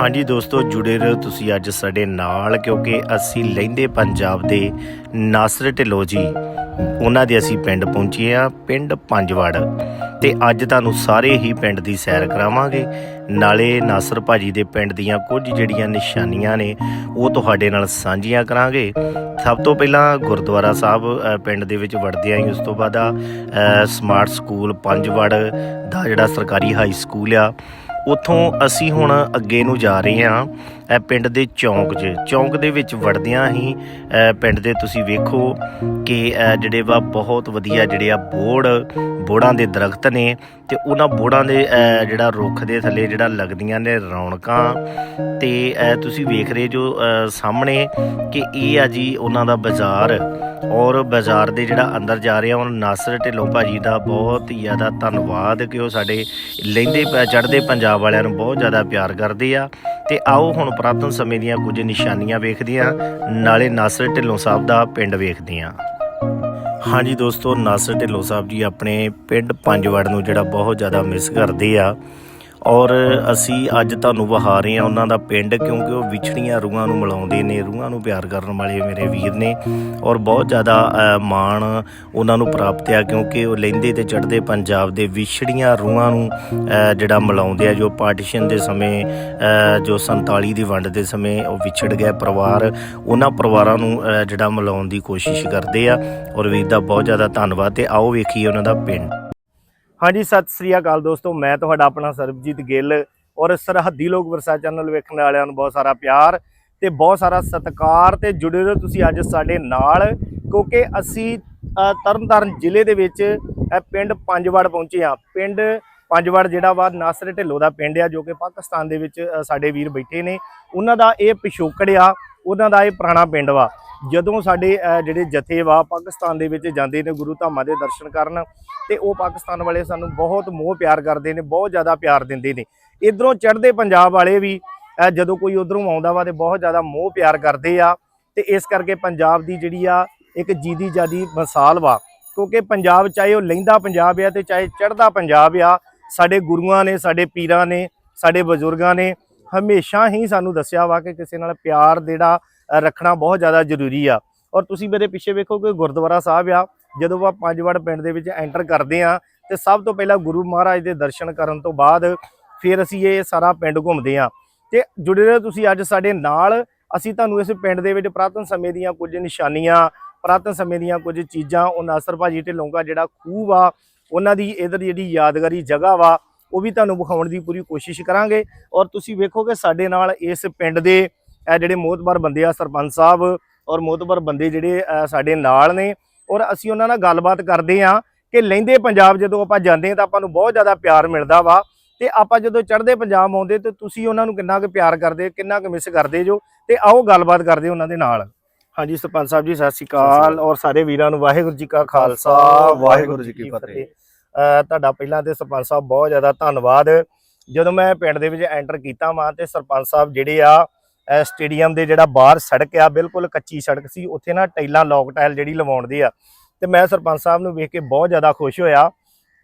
ਹਾਂਜੀ ਦੋਸਤੋ, ਜੁੜੇ ਰਹੋ ਤੁਸੀਂ ਅੱਜ ਸਾਡੇ ਨਾਲ, ਕਿਉਂਕਿ ਅਸੀਂ ਲਹਿੰਦੇ ਪੰਜਾਬ ਦੇ ਨਾਸਰ ਢਿੱਲੋ ਜੀ। ਉਹਨਾਂ ਦੇ ਅਸੀਂ ਪਿੰਡ ਪਹੁੰਚੇ ਆ ਪਿੰਡ ਪੰਜਵੜ। ਤੇ ਅੱਜ ਤੁਹਾਨੂੰ ਸਾਰੇ ਹੀ ਪਿੰਡ ਦੀ ਸੈਰ ਕਰਾਵਾਂਗੇ। ਨਾਲੇ ਨਾਸਰ ਭਾਜੀ ਦੇ ਪਿੰਡ ਦੀਆਂ ਕੁਝ ਜਿਹੜੀਆਂ ਨਿਸ਼ਾਨੀਆਂ ਨੇ, ਉਹ ਤੁਹਾਡੇ ਨਾਲ ਸਾਂਝੀਆਂ ਕਰਾਂਗੇ। ਸਭ ਤੋਂ ਪਹਿਲਾਂ ਗੁਰਦੁਆਰਾ ਸਾਹਿਬ ਪਿੰਡ ਦੇ ਵਿੱਚ ਵੜਦੇ ਆਂ ਉਸ ਤੋਂ ਬਾਅਦ ਸਮਾਰਟ ਸਕੂਲ ਪੰਜਵੜ ਦਾ ਜਿਹੜਾ ਸਰਕਾਰੀ ਹਾਈ ਸਕੂਲ ਆ ਉੱਥੋਂ ਅਸੀਂ ਹੁਣ ਅੱਗੇ ਨੂੰ ਜਾ ਰਹੇ ਹਾਂ, ਇਹ ਪਿੰਡ ਦੇ ਚੌਂਕ 'ਚ। ਚੌਂਕ ਦੇ ਵਿੱਚ ਵੜਦਿਆਂ ਹੀ ਪਿੰਡ ਦੇ ਤੁਸੀਂ ਵੇਖੋ ਕਿ ਜਿਹੜੇ ਵਾ ਬਹੁਤ ਵਧੀਆ ਜਿਹੜੇ ਆ ਬੋੜ, ਬੋੜਾਂ ਦੇ ਦਰਖਤ ਨੇ। ਤੇ ਉਹਨਾਂ ਬੋੜਾਂ ਦੇ ਜਿਹੜਾ ਰੁੱਖ ਦੇ ਥੱਲੇ ਜਿਹੜਾ ਲੱਗਦੀਆਂ ਨੇ ਰੌਣਕਾਂ, ਤੇ ਤੁਸੀਂ ਵੇਖ ਰਹੇ ਜੋ ਸਾਹਮਣੇ ਕਿ ਇਹ ਆ ਜੀ ਉਹਨਾਂ ਦਾ ਬਾਜ਼ਾਰ ਔਰ ਬਾਜ਼ਾਰ ਦੇ ਜਿਹੜਾ ਅੰਦਰ ਜਾ ਰਿਹਾ ਉਹ ਨਾਸਰ ਢਿੱਲੋਂ ਭਾਜੀ ਦਾ ਬਹੁਤ ਹੀ ਜ਼ਿਆਦਾ ਧੰਨਵਾਦ ਕਿ ਉਹ ਸਾਡੇ ਲਹਿੰਦੇ ਚੜ੍ਹਦੇ ਪੰਜਾਬ ਵਾਲਿਆਂ ਨੂੰ ਬਹੁਤ ਜ਼ਿਆਦਾ ਪਿਆਰ ਕਰਦੇ ਆ। ਤੇ ਆਓ ਹੁਣ ਪੁਰਾਤਨ ਸਮੇਂ ਦੀਆਂ ਕੁਝ ਨਿਸ਼ਾਨੀਆਂ ਵੇਖਦੇ ਆ, ਨਾਲੇ ਨਾਸਰ ਢਿੱਲੋਂ ਸਾਹਿਬ ਦਾ ਪਿੰਡ ਵੇਖਦੇ ਆ। ਹਾਂਜੀ ਦੋਸਤੋ, ਨਾਸਰ ਢਿੱਲੋਂ ਸਾਹਿਬ ਜੀ ਆਪਣੇ ਪਿੰਡ ਪੰਜਵੜ ਨੂੰ ਜਿਹੜਾ ਬਹੁਤ ਜ਼ਿਆਦਾ ਮਿਸ ਕਰਦੇ ਆ। ਔਰ ਅਸੀਂ ਅੱਜ ਤੁਹਾਨੂੰ ਵਹਾ ਰਹੇ ਹਾਂ ਉਹਨਾਂ ਦਾ ਪਿੰਡ, ਕਿਉਂਕਿ ਉਹ ਵਿਛੜੀਆਂ ਰੂਹਾਂ ਨੂੰ ਮਿਲਾਉਂਦੇ ਨੇ, ਰੂਹਾਂ ਨੂੰ ਪਿਆਰ ਕਰਨ ਵਾਲੇ ਮੇਰੇ ਵੀਰ ਨੇ। ਔਰ ਬਹੁਤ ਜ਼ਿਆਦਾ ਮਾਣ ਉਹਨਾਂ ਨੂੰ ਪ੍ਰਾਪਤ ਆ, ਕਿਉਂਕਿ ਉਹ ਲਹਿੰਦੇ ਤੇ ਚੜ੍ਹਦੇ ਪੰਜਾਬ ਦੇ ਵਿਛੜੀਆਂ ਰੂਹਾਂ ਨੂੰ ਜਿਹੜਾ ਮਿਲਾਉਂਦੇ ਆ, ਜੋ ਪਾਰਟੀਸ਼ਨ ਦੇ ਸਮੇਂ ਜੋ 47 ਦੀ ਵੰਡ ਦੇ ਸਮੇਂ ਉਹ ਵਿਛੜ ਗਏ ਪਰਿਵਾਰ, ਉਹਨਾਂ ਪਰਿਵਾਰਾਂ ਨੂੰ ਜਿਹੜਾ ਮਿਲਾਉਣ ਦੀ ਕੋਸ਼ਿਸ਼ ਕਰਦੇ ਆ। ਔਰ ਵੀਰ ਦਾ ਬਹੁਤ ਜ਼ਿਆਦਾ ਧੰਨਵਾਦ ਤੇ ਆਓ ਵੇਖੀਏ ਉਹਨਾਂ ਦਾ ਪਿੰਡ। ਹਾਂਜੀ, ਸਤਿ ਸ੍ਰੀ ਅਕਾਲ ਦੋਸਤੋ, ਮੈਂ ਤੁਹਾਡਾ ਆਪਣਾ ਸਰਬਜੀਤ ਗਿੱਲ ਔਰ ਸਰਹੱਦੀ ਲੋਕ ਵਰਸਾ ਚੈਨਲ ਵੇਖਣ ਵਾਲਿਆਂ ਨੂੰ ਬਹੁਤ ਸਾਰਾ ਪਿਆਰ ਤੇ ਬਹੁਤ ਸਾਰਾ ਸਤਿਕਾਰ ਤੇ ਜੁੜੇ ਰਹੋ ਤੁਸੀਂ ਅੱਜ ਸਾਡੇ ਨਾਲ, ਕਿਉਂਕਿ ਅਸੀਂ ਤਰਨਤਾਰਨ ਜ਼ਿਲ੍ਹੇ ਦੇ ਵਿੱਚ ਪਿੰਡ ਪੰਜਵੜ ਪਹੁੰਚੇ ਆ ਪਿੰਡ ਪੰਜਵੜ ਜਿਹੜਾ ਵਾ ਨਾਸਰ ਢਿੱਲੋਂ ਦਾ ਪਿੰਡ ਆ, ਜੋ ਕਿ ਪਾਕਿਸਤਾਨ ਦੇ ਵਿੱਚ ਸਾਡੇ ਵੀਰ ਬੈਠੇ ਨੇ। ਉਹਨਾਂ ਦਾ ਇਹ ਪਿਛੋਕੜ ਆ, ਉਹਨਾਂ ਦਾ ਇਹ ਪੁਰਾਣਾ ਪਿੰਡ ਵਾ। ਜਦੋਂ ਸਾਡੇ ਜਿਹੜੇ ਜਥੇ ਵਾ ਪਾਕਿਸਤਾਨ ਦੇ ਵਿੱਚ ਜਾਂਦੇ ਨੇ ਗੁਰੂ ਧਾਮਾਂ ਦੇ ਦਰਸ਼ਨ ਕਰਨ, ਤੇ ਉਹ ਪਾਕਿਸਤਾਨ ਵਾਲੇ ਸਾਨੂੰ ਬਹੁਤ ਮੋਹ ਪਿਆਰ ਕਰਦੇ ਨੇ, ਬਹੁਤ ਜ਼ਿਆਦਾ ਪਿਆਰ ਦਿੰਦੇ ਨੇ। ਇਧਰੋਂ ਚੜ੍ਹਦੇ ਪੰਜਾਬ ਵਾਲੇ ਵੀ ਜਦੋਂ ਕੋਈ ਉਧਰੋਂ ਆਉਂਦਾ ਵਾ ਤੇ ਬਹੁਤ ਜ਼ਿਆਦਾ ਮੋਹ ਪਿਆਰ ਕਰਦੇ ਆ। ਤੇ ਇਸ ਕਰਕੇ ਪੰਜਾਬ ਦੀ ਜਿਹੜੀ ਆ, ਇੱਕ ਜੀਦੀ ਜਾਦੀ ਮਿਸਾਲ ਵਾ। ਕਿਉਂਕਿ ਪੰਜਾਬ ਚਾਹੇ ਉਹ ਲਹਿੰਦਾ ਪੰਜਾਬ ਆ ਤੇ ਚਾਹੇ ਚੜ੍ਹਦਾ ਪੰਜਾਬ ਆ, ਸਾਡੇ ਗੁਰੂਆਂ ਨੇ, ਸਾਡੇ ਪੀਰਾਂ ਨੇ, ਸਾਡੇ ਬਜ਼ੁਰਗਾਂ ਨੇ ਹਮੇਸ਼ਾ ਹੀ ਸਾਨੂੰ ਦੱਸਿਆ ਵਾ ਕਿ ਕਿਸੇ ਨਾਲ ਪਿਆਰ ਜਿਹੜਾ ਰੱਖਣਾ ਬਹੁਤ ਜ਼ਿਆਦਾ ਜ਼ਰੂਰੀ ਆ। ਔਰ ਤੁਸੀਂ ਮੇਰੇ ਪਿੱਛੇ ਵੇਖੋ ਕਿ ਗੁਰਦੁਆਰਾ ਸਾਹਿਬ ਆ, ਜਦੋਂ ਆਪਾਂ ਪੰਜਵੜ ਪਿੰਡ ਦੇ ਵਿੱਚ ਐਂਟਰ ਕਰਦੇ ਆ, ਤੇ ਸਭ ਤੋਂ ਪਹਿਲਾਂ ਗੁਰੂ ਮਹਾਰਾਜ ਦੇ ਦਰਸ਼ਨ ਕਰਨ ਤੋਂ ਬਾਅਦ ਫਿਰ ਅਸੀਂ ਇਹ ਸਾਰਾ ਪਿੰਡ ਘੁੰਮਦੇ ਆ। ਤੇ ਜੁੜੇ ਰਹੋ ਤੁਸੀਂ ਅੱਜ ਸਾਡੇ ਨਾਲ, ਅਸੀਂ ਤੁਹਾਨੂੰ ਇਸ ਪਿੰਡ ਦੇ ਵਿੱਚ ਪ੍ਰਾਤਨ ਸਮੇਂ ਦੀਆਂ ਕੁਝ ਨਿਸ਼ਾਨੀਆਂ, ਪ੍ਰਾਤਨ ਸਮੇਂ ਦੀਆਂ ਕੁਝ ਚੀਜ਼ਾਂ, ਉਹ ਨਾਸਰ ਭਾਜੀ ਢਿੱਲੋਂ ਜਿਹੜਾ ਖੂਹ ਆ ਉਹਨਾਂ ਦੀ ਇਧਰ ਜਿਹੜੀ ਯਾਦਗਾਰੀ ਜਗ੍ਹਾ ਵਾ, ਉਹ ਵੀ ਤੁਹਾਨੂੰ ਵਿਖਾਉਣ ਦੀ ਪੂਰੀ ਕੋਸ਼ਿਸ਼ ਕਰਾਂਗੇ। ਔਰ ਤੁਸੀਂ ਵੇਖੋਗੇ ਸਾਡੇ ਨਾਲ ਇਸ ਪਿੰਡ ਦੇ ਇਹ ਜਿਹੜੇ ਮੋਹਤਬਰ ਬੰਦੇ ਆ ਸਰਪੰਚ ਸਾਹਿਬ ਔਰ ਮੋਹਤਬਰ ਬੰਦੇ ਜਿਹੜੇ ਸਾਡੇ ਨਾਲ ਨੇ ਔਰ ਅਸੀਂ ਉਹਨਾਂ ਨਾਲ ਗੱਲਬਾਤ ਕਰਦੇ ਆ ਕਿ ਲਹਿੰਦੇ ਪੰਜਾਬ ਜਦੋਂ ਆਪਾਂ ਜਾਂਦੇ ਹਾਂ ਤਾਂ ਆਪਾਂ ਨੂੰ ਬਹੁਤ ਜ਼ਿਆਦਾ ਪਿਆਰ ਮਿਲਦਾ ਵਾ ਤੇ ਆਪਾਂ ਜਦੋਂ ਚੜ੍ਹਦੇ ਪੰਜਾਬ ਆਉਂਦੇ ਤੇ ਤੁਸੀਂ ਉਹਨਾਂ ਨੂੰ ਕਿੰਨਾ ਕੁ ਪਿਆਰ ਕਰਦੇ ਕਿੰਨਾ ਕੁ ਮਿਸ ਕਰਦੇ ਜੋ ਤੇ ਆਓ ਗੱਲਬਾਤ ਕਰਦੇ ਉਹਨਾਂ ਦੇ ਨਾਲ। ਹਾਂਜੀ ਸਰਪੰਚ ਸਾਹਿਬ ਜੀ ਸਤਿ ਸ਼੍ਰੀ ਅਕਾਲ ਔਰ ਸਾਰੇ ਵੀਰਾਂ ਨੂੰ ਵਾਹਿਗੁਰੂ ਜੀ ਕਾ ਖਾਲਸਾ ਵਾਹਿਗੁਰੂ ਜੀ ਕੀ ਫਤਿਹ। ਤੁਹਾਡਾ ਪਹਿਲਾਂ ਤੇ ਸਰਪੰਚ ਸਾਹਿਬ ਬਹੁਤ ਜ਼ਿਆਦਾ ਧੰਨਵਾਦ। ਜਦੋਂ ਮੈਂ ਪਿੰਡ ਦੇ ਵਿੱਚ ਐਂਟਰ ਕੀਤਾ ਮਾਂ ਤੇ ਸਰਪੰਚ ਸਾਹਿਬ ਜਿਹੜੇ ਆ ਸਟੇਡੀਅਮ ਦੇ ਜਿਹੜਾ ਬਾਹਰ ਸੜਕ ਆ, ਬਿਲਕੁਲ ਕੱਚੀ ਸੜਕ ਸੀ, ਉੱਥੇ ਨਾ ਟਾਈਲਾਂ ਲੌਕ ਟਾਈਲ ਜਿਹੜੀ ਲਵਾਉਣਦੇ ਆ। ਤੇ ਮੈਂ ਸਰਪੰਚ ਸਾਹਿਬ ਨੂੰ ਵੇਖ ਕੇ ਬਹੁਤ ਜ਼ਿਆਦਾ ਖੁਸ਼ ਹੋਇਆ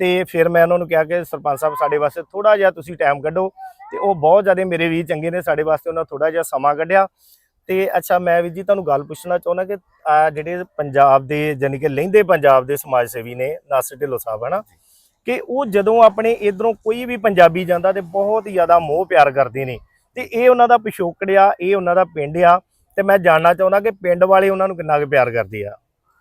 ਤੇ ਫਿਰ ਮੈਂ ਉਹਨਾਂ ਨੂੰ ਕਿਹਾ ਕਿ ਸਰਪੰਚ ਸਾਹਿਬ, ਸਾਡੇ ਵਾਸਤੇ ਥੋੜਾ ਜਿਹਾ ਤੁਸੀਂ ਟਾਈਮ ਕੱਢੋ ਤੇ ਉਹ ਬਹੁਤ ਜ਼ਿਆਦਾ ਮੇਰੇ ਵੀ ਚੰਗੇ ਨੇ, ਸਾਡੇ ਵਾਸਤੇ ਉਹਨਾਂ ਥੋੜਾ ਜਿਹਾ ਸਮਾਂ ਕੱਢਿਆ। ਤੇ ਅੱਛਾ, ਮੈਂ ਵੀ ਜੀ ਤੁਹਾਨੂੰ ਗੱਲ ਪੁੱਛਣਾ ਚਾਹੁੰਦਾ ਕਿ ਜਿਹੜੇ ਪੰਜਾਬ ਦੇ ਜਾਨੀ ਕਿ ਲਹਿੰਦੇ ਪੰਜਾਬ ਦੇ ਸਮਾਜ ਸੇਵੀ ਨੇ, ਨਾਸਰ ਢਿੱਲੋਂ ਸਾਹਿਬ, ਹਨਾ? ਕਿ ਉਹ ਜਦੋਂ ਆਪਣੇ ਇਧਰੋਂ ਕੋਈ ਵੀ ਪੰਜਾਬੀ ਜਾਂਦਾ ਤੇ ਬਹੁਤ ਹੀ ਜ਼ਿਆਦਾ ਮੋਹ ਪਿਆਰ ਕਰਦੇ ਨੇ। ਤੇ ਇਹ ਉਹਨਾਂ ਦਾ ਪਿਛੋਕੜ ਆ ਇਹ ਉਹਨਾਂ ਦਾ ਪਿੰਡ ਆ ਤੇ ਮੈਂ ਜਾਣਨਾ ਚਾਹੁੰਦਾ ਕਿ ਪਿੰਡ ਵਾਲੇ ਉਹਨਾਂ ਨੂੰ ਕਿੰਨਾ ਕੁ ਪਿਆਰ ਕਰਦੇ ਆ।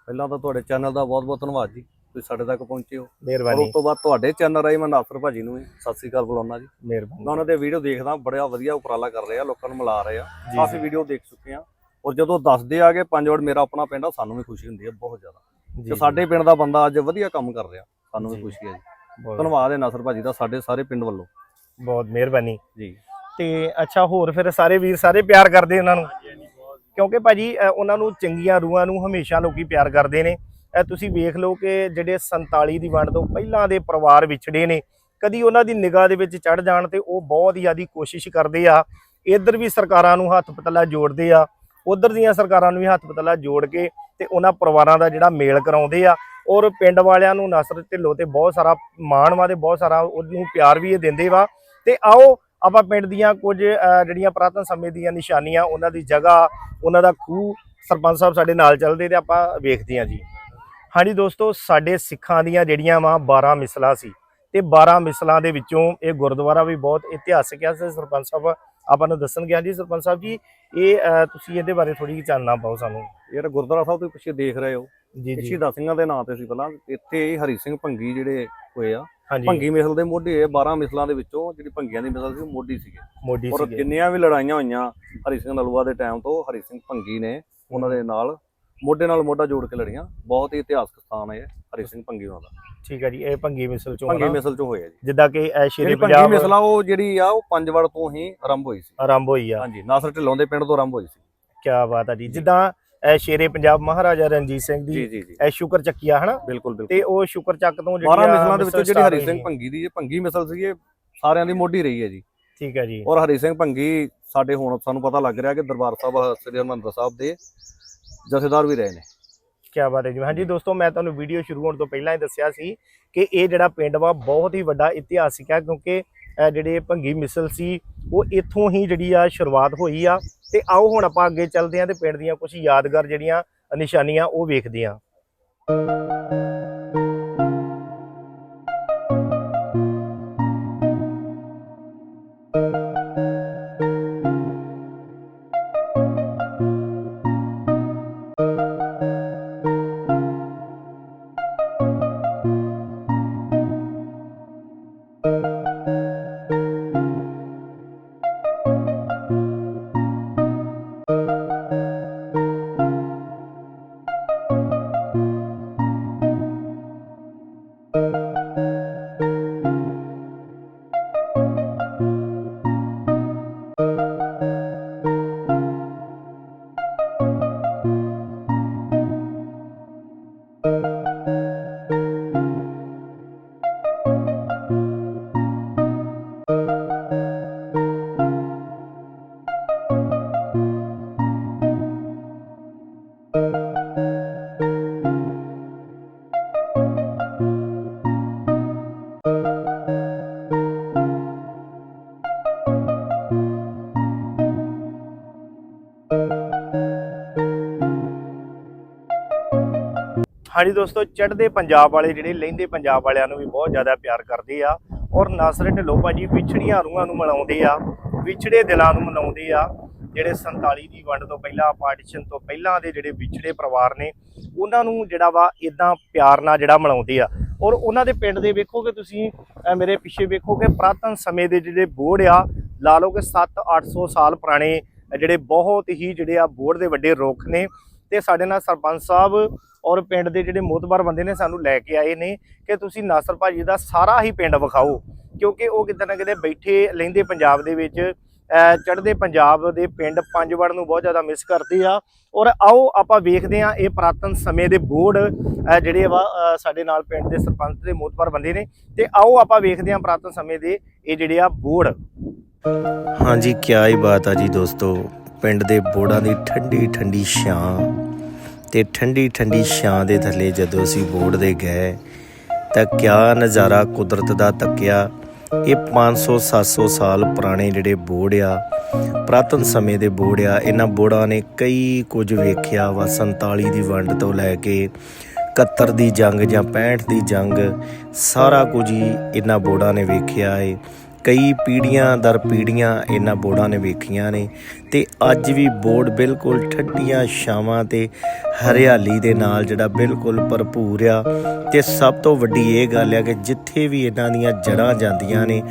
ਪਹਿਲਾਂ ਤਾਂ ਤੁਹਾਡੇ ਚੈਨਲ ਦਾ ਬਹੁਤ-ਬਹੁਤ ਧੰਨਵਾਦ ਜੀ ਤੁਸੀਂ ਸਾਡੇ ਤੱਕ ਪਹੁੰਚੇ ਹੋ। ਮਿਹਰਬਾਨੀ। ਉਸ ਤੋਂ ਬਾਅਦ ਤੁਹਾਡੇ ਚੈਨਲ ਰਾਹੀਂ ਮੈਂ ਨਾਸਰ ਭਾਜੀ ਨੂੰ ਵੀ ਸਤਿ ਸ੍ਰੀ ਅਕਾਲ ਬੁਲਾਉਣਾ ਜੀ। ਮਿਹਰਬਾਨੀ। ਉਹਨਾਂ ਦੇ ਵੀਡੀਓ ਦੇਖਦਾ ਬੜਾ ਵਧੀਆ ਉਪਰਾਲਾ ਕਰ ਰਹੇ ਆ ਲੋਕਾਂ ਨੂੰ ਮਿਲਾ ਰਹੇ ਆ। ਕਾਫੀ। ਵੀਡੀਓ ਦੇਖ ਚੁੱਕੇ ਆ। ਔਰ ਜਦੋਂ ਦੱਸਦੇ ਆ ਕਿ ਪੰਜਵੜ ਮੇਰਾ ਆਪਣਾ ਪਿੰਡ ਆ ਸਾਨੂੰ ਵੀ ਖੁਸ਼ੀ ਹੁੰਦੀ ਹੈ ਬਹੁਤ ਜ਼ਿਆਦਾ। ਕਿ ਸਾਡੇ ਪਿੰਡ ਦਾ ਬੰਦਾ ਅੱਜ ਵਧੀਆ ਕੰਮ ਕਰ ਰਿਹਾ ਸਾਨੂੰ ਵੀ। ਖੁਸ਼ੀ ਹੈ ਜੀ। ਧੰਨਵਾਦ ਹੈ ਨਾਸਰ ਭਾਜੀ ਦਾ ਸਾਡੇ ਸਾਰੇ ਪਿੰਡ ਵੱਲੋਂ। ਬਹੁਤ ਮਿਹਰਬਾਨੀ। ਜੀ। ਤੇ ਅੱਛਾ ਹੋਰ ਫਿਰ ਸਾਰੇ ਵੀਰ ਸਾਰੇ ਪਿਆਰ ਕਰਦੇ ਉਹਨਾਂ ਨੂੰ? ਕਿਉਂਕਿ ਭਾਜੀ ਉਹਨਾਂ ਨੂੰ ਚੰਗੀਆਂ ਰੂਹਾਂ ਨੂੰ ਹਮੇਸ਼ਾ ਲੋਕੀ ਪਿਆਰ ਕਰਦੇ ਨੇ। ਤੁਸੀਂ ਵੇਖ ਲਓ ਕਿ ਜਿਹੜੇ 47 ਦੀ ਵੰਡ ਤੋਂ ਪਹਿਲਾਂ ਦੇ ਪਰਿਵਾਰ ਵਿਛੜੇ ਨੇ ਕਦੀ ਉਹਨਾਂ ਦੀ ਨਿਗਾਹ ਦੇ ਵਿੱਚ ਚੜ ਜਾਣ ਤੇ ਉਹ ਬਹੁਤ ਜ਼ਿਆਦੀ ਕੋਸ਼ਿਸ਼ ਕਰਦੇ ਆ। ਇੱਧਰ ਵੀ ਸਰਕਾਰਾਂ ਨੂੰ ਹੱਥ ਪਤਲਾ ਜੋੜਦੇ ਆ ਉਧਰ ਦੀਆਂ ਸਰਕਾਰਾਂ ਨੂੰ ਵੀ ਹੱਥ ਪਤਲਾ ਜੋੜ ਕੇ ਤੇ ਉਹਨਾਂ ਪਰਿਵਾਰਾਂ ਦਾ ਜਿਹੜਾ ਮੇਲ ਕਰਾਉਂਦੇ ਆ। ਔਰ ਪਿੰਡ ਵਾਲਿਆਂ ਨੂੰ ਨਸਰ ਢਿੱਲੋਂ ਤੇ ਬਹੁਤ ਸਾਰਾ ਮਾਣ ਵਾ ਤੇ ਬਹੁਤ ਸਾਰਾ ਉਹਨੂੰ ਪਿਆਰ ਵੀ ਇਹ ਦਿੰਦੇ ਵਾ। ਤੇ ਆਓ ਆਪਾਂ ਪਿੰਡ ਦੀਆਂ ਕੁਝ ਜਿਹੜੀਆਂ ਪੁਰਾਤਨ ਸਮੇਂ ਦੀਆਂ ਨਿਸ਼ਾਨੀਆਂ ਉਹਨਾਂ ਦੀ ਜਗ੍ਹਾ ਉਹਨਾਂ ਦਾ ਖੂਹ ਸਰਪੰਚ ਸਾਹਿਬ ਸਾਡੇ ਨਾਲ ਚੱਲਦੇ ਤੇ ਆਪਾਂ ਵੇਖਦੇ ਹਾਂ ਜੀ। ਹਾਂਜੀ ਦੋਸਤੋ ਸਾਡੇ ਸਿੱਖਾਂ ਦੀਆਂ ਜਿਹੜੀਆਂ ਵਾ 12 ਮਿਸਲਾਂ ਸੀ ਤੇ 12 ਮਿਸਲਾਂ ਦੇ ਵਿੱਚੋਂ ਇਹ ਗੁਰਦੁਆਰਾ ਵੀ ਬਹੁਤ ਇਤਿਹਾਸਕ ਹੈ ਸਰਪੰਚ ਸਾਹਿਬ ਆਪਾਂ ਨੂੰ ਦੱਸਣਗੇ। ਹਾਂਜੀ ਸਰਪੰਚ ਸਾਹਿਬ ਜੀ ਇਹ ਤੁਸੀਂ ਇਹਦੇ ਬਾਰੇ ਥੋੜੀ ਜਿਹੀ ਚਾਨਣਾ ਪਾਓ ਸਾਨੂੰ। ਜਿਹੜਾ ਗੁਰਦੁਆਰਾ ਸਾਹਿਬ ਤੁਸੀਂ ਪਿੱਛੇ ਦੇਖ ਰਹੇ ਹੋ। ਜੀ ਜੀ। ਸ਼ਹੀਦਾਂ ਸਿੰਘਾਂ ਦੇ ਨਾਂ ਤੇ ਸੀ ਪਹਿਲਾਂ। ਇੱਥੇ ਹਰੀ ਸਿੰਘ ਭੰਗੀ ਜਿਹੜੇ ਹੋਏ ਆ ਭੰਗੀ ਮਿਸਲ ਦੇ ਮੋਢੀ ਇਹ 12 ਮਿਸਲਾਂ ਦੇ ਵਿੱਚੋਂ ਜਿਹੜੀ ਭੰਗੀਆਂ ਦੀ ਮਿਸਲ ਸੀ ਮੋਢੀ ਸੀਗੇ। ਮੋਢੀ ਔਰ ਸੀਗੇ। ਜਿੰਨੀਆਂ ਵੀ ਲੜਾਈਆਂ ਹੋਈਆਂ ਹਰੀ ਸਿੰਘ ਨਲੂਆ ਦੇ ਟਾਈਮ ਤੋਂ ਹਰੀ ਸਿੰਘ ਭੰਗੀ ਨੇ ਉਹਨਾਂ ਦੇ ਨਾਲ ਮੋਢੇ ਨਾਲ ਮੋਢਾ ਜੋੜ ਕੇ ਲੜੀਆਂ। ਬਹੁਤ ਹੀ ਇਤਿਹਾਸਕ ਸਥਾਨ ਹੈ ਹਰੀ ਸਿੰਘ ਭੰਗੀ ਉਹਨਾਂ ਦਾ। ਠੀਕ ਹੈ ਜੀ ਇਹ ਭੰਗੀ ਮਿਸਲ ਚੋਂ ਭੰਗੀ? ਮਿਸਲ ਚੋਂ ਹੋਇਆ ਜੀ। ਜਿੱਦਾਂ ਕਿ ਇਹ ਸ਼ੇਰੇ ਜਿਹੜੀ ਭੰਗੀ ਪੰਜਾਬ ਮਿਸਲ ਉਹ ਜਿਹੜੀ ਆ ਉਹ ਪੰਜਵੜ ਤੋਂ ਹੀ ਆਰੰਭ ਹੋਈ ਸੀ। ਆਰੰਭ ਹੋਈ ਆ। ਹਾਂਜੀ ਨਾਸਰ ਢਿੱਲੋਂ ਦੇ ਪਿੰਡ ਤੋਂ ਆਰੰਭ ਹੋਈ ਸੀ। ਕੀ ਬਾਤ ਆ ਜੀ। ਜਿੱਦਾਂ ਇਹ ਸ਼ੇਰੇ ਪੰਜਾਬ ਮਹਾਰਾਜਾ ਰਣਜੀਤ ਸਿੰਘ ਜੀ ਦੀ ਜੀ। ਜੀ ਇਹ ਸ਼ੁਕਰ ਚੱਕੀਆ ਹਨਾ? ਬਿਲਕੁਲ ਬਿਲਕੁਲ। ਤੇ ਉਹ ਸ਼ੁਕਰ ਚੱਕ ਤੋਂ 12 ਮਿਸਲਾਂ ਦੇ ਵਿੱਚੋਂ ਜਿਹੜੀ ਹਰੀ ਸਿੰਘ। ਭੰਗੀ ਦੀ ਇਹ ਭੰਗੀ ਮਿਸਲ ਸੀ ਇਹ ਸਾਰਿਆਂ ਦੀ ਮੋਢੀ ਰਹੀ ਹੈ ਜੀ। ਠੀਕ ਹੈ ਜੀ। ਔਰ ਹਰੀ ਸਿੰਘ ਭੰਗੀ ਸਾਡੇ ਹੁਣ ਸਾਨੂੰ ਪਤਾ ਲੱਗ ਰਿਹਾ ਕਿ ਦਰਬਾਰ ਸਾਹਿਬ ਸ੍ਰੀ ਹਰਿਮੰਦਰ ਸਾਹਿਬ ਦੇ ਜਥੇਦਾਰ ਵੀ ਰਹੇ ਨੇ। ਕੀ ਬਾਤ ਹੈ ਜੀ। ਹਾਂਜੀ ਦੋਸਤੋ ਮੈਂ ਤੁਹਾਨੂੰ ਵੀਡੀਓ ਸ਼ੁਰੂ ਹੋਣ ਤੋਂ ਪਹਿਲਾਂ ਹੀ ਦੱਸਿਆ ਸੀ ਕਿ ਇਹ ਜਿਹੜਾ ਪਿੰਡ ਵਾ ਬਹੁਤ ਹੀ ਵੱਡਾ ਇਤਿਹਾਸਿਕ ਹੈ ਕਿਉਂਕਿ ਜਿਹੜੇ ਭੰਗੀ ਮਿਸਲ ਸੀ, ਉਹ ਇੱਥੋਂ ਹੀ ਜਿਹੜੀ ਆ ਸ਼ੁਰੂਆਤ ਹੋਈ ਆ। ਤੇ ਆਓ ਹੁਣ ਆਪਾਂ ਅੱਗੇ ਚੱਲਦੇ ਹਾਂ ਤੇ ਪਿੰਡ ਦੀਆਂ ਕੁਝ ਯਾਦਗਾਰ ਜਿਹੜੀਆਂ ਨਿਸ਼ਾਨੀਆਂ ਉਹ ਵੇਖਦੇ ਹਾਂ ਹਾਂਜੀ ਦੋਸਤੋ, ਚੜ੍ਹਦੇ ਪੰਜਾਬ ਵਾਲੇ ਜਿਹੜੇ ਲਹਿੰਦੇ ਪੰਜਾਬ ਵਾਲਿਆਂ ਨੂੰ ਵੀ ਬਹੁਤ ਜ਼ਿਆਦਾ ਪਿਆਰ ਕਰਦੇ ਆ ਔਰ ਨਾਸਰ ਢਿੱਲੋਂ ਭਾਜੀ ਵਿਛੜੀਆਂ ਰੂਹਾਂ ਨੂੰ ਮਨਾਉਂਦੇ ਆ, ਵਿਛੜੇ ਦਿਲਾਂ ਨੂੰ ਮਨਾਉਂਦੇ ਆ। ਜਿਹੜੇ 47 ਦੀ ਵੰਡ ਤੋਂ ਪਹਿਲਾਂ, ਪਾਰਟੀਸ਼ਨ ਤੋਂ ਪਹਿਲਾਂ ਦੇ ਜਿਹੜੇ ਵਿਛੜੇ ਪਰਿਵਾਰ ਨੇ, ਉਹਨਾਂ ਨੂੰ ਜਿਹੜਾ ਵਾ ਇਦਾਂ ਪਿਆਰ ਨਾਲ ਜਿਹੜਾ ਮਨਾਉਂਦੇ ਆ। ਔਰ ਉਹਨਾਂ ਦੇ ਪਿੰਡ ਦੇ ਵੇਖੋਗੇ ਤੁਸੀਂ ਮੇਰੇ ਪਿੱਛੇ ਵੇਖੋਗੇ, ਪੁਰਾਤਨ ਸਮੇਂ ਦੇ ਜਿਹੜੇ ਬੋਰਡ ਆ, ਲਾ ਲਓ ਕਿ 7-800 ਸਾਲ ਪੁਰਾਣੇ ਜਿਹੜੇ ਬਹੁਤ ਹੀ ਜਿਹੜੇ ਆ ਬੋਰਡ ਦੇ ਵੱਡੇ ਰੁੱਖ ਨੇ। ਤੇ ਸਾਡੇ ਨਾਲ ਸਰਪੰਚ ਸਾਹਿਬ ਔਰ ਪਿੰਡ ਦੇ ਜਿਹੜੇ ਮੋਤਬਰ ਬੰਦੇ ਨੇ ਸਾਨੂੰ ਲੈ ਕੇ ਆਏ ਨੇ ਕਿ ਤੁਸੀਂ ਨਾਸਰ ਭਾਜੀ ਦਾ ਸਾਰਾ ਹੀ ਪਿੰਡ ਵਿਖਾਓ, ਕਿਉਂਕਿ ਉਹ ਕਿਤੇ ਨਾ ਕਿਤੇ ਬੈਠੇ ਲੈਂਦੇ ਪੰਜਾਬ ਦੇ ਵਿੱਚ ਚੜ੍ਹਦੇ ਪੰਜਾਬ ਦੇ ਪਿੰਡ ਪੰਜਵੜ ਨੂੰ ਬਹੁਤ ਜ਼ਿਆਦਾ ਮਿਸ ਕਰਦੇ ਆ। ਔਰ ਆਓ ਆਪਾਂ ਵੇਖਦੇ ਆ ਇਹ ਪੁਰਾਤਨ ਸਮੇਂ ਦੇ ਬੋਰਡ ਜਿਹੜੇ ਵਾ ਸਾਡੇ ਨਾਲ ਪਿੰਡ ਦੇ ਸਰਪੰਚ ਦੇ ਮੋਤਬਰ ਬੰਦੇ ਨੇ, ਤੇ ਆਓ ਆਪਾਂ ਵੇਖਦੇ ਆ ਪੁਰਾਤਨ ਸਮੇਂ ਦੇ ਇਹ ਜਿਹੜੇ ਆ ਬੋਰਡ। ਹਾਂਜੀ, ਕਿਆ ਹੀ ਬਾਤ ਆ ਜੀ ਦੋਸਤੋ, ਪਿੰਡ ਦੇ ਬੋੜਾਂ ਦੀ ਠੰਡੀ ਠੰਡੀ ਛਾਂ। ਤੇ ਠੰਡੀ ਠੰਡੀ ਛਾਂ ਦੇ ਥੱਲੇ ਜਦੋਂ ਅਸੀਂ ਬੋਰਡ ਦੇ ਗਏ ਤਾਂ ਕਿਆ ਨਜ਼ਾਰਾ ਕੁਦਰਤ ਦਾ ਤੱਕਿਆ। ਇਹ 500 700 ਸਾਲ ਪੁਰਾਣੇ ਜਿਹੜੇ ਬੋਰਡ ਆ, ਪੁਰਾਤਨ ਸਮੇਂ ਦੇ ਬੋਰਡ ਆ, ਇਹਨਾਂ ਬੋੜਾਂ ਨੇ ਕਈ ਕੁਝ ਵੇਖਿਆ ਵਾ 47 ਦੀ ਵੰਡ ਤੋਂ ਲੈ ਕੇ 71 ਦੀ ਜੰਗ ਜਾਂ 65 ਦੀ ਜੰਗ, ਸਾਰਾ ਕੁਝ ਹੀ ਇਹਨਾਂ ਬੋੜਾਂ ਨੇ ਵੇਖਿਆ ਏ। ਕਈ ਪੀੜ੍ਹੀਆਂ ਦਰ ਪੀੜ੍ਹੀਆਂ ਇਹਨਾਂ ਬੋੜਾਂ ਨੇ ਵੇਖੀਆਂ ਨੇ ਤੇ ਅੱਜ ਵੀ ਬੋਰਡ ਬਿਲਕੁਲ ਠੱਡੀਆਂ ਛਾਵਾਂ ਤੇ ਹਰਿਆਲੀ ਦੇ ਨਾਲ ਜਿਹੜਾ ਬਿਲਕੁਲ ਭਰਪੂਰ ਆ। ਤੇ ਸਭ ਤੋਂ ਵੱਡੀ ਇਹ ਗੱਲ ਆ ਕਿ ਜਿੱਥੇ ਵੀ ਇਹਨਾਂ ਦੀਆਂ ਜੜਾਂ ਜਾਂਦੀਆਂ ਨੇ,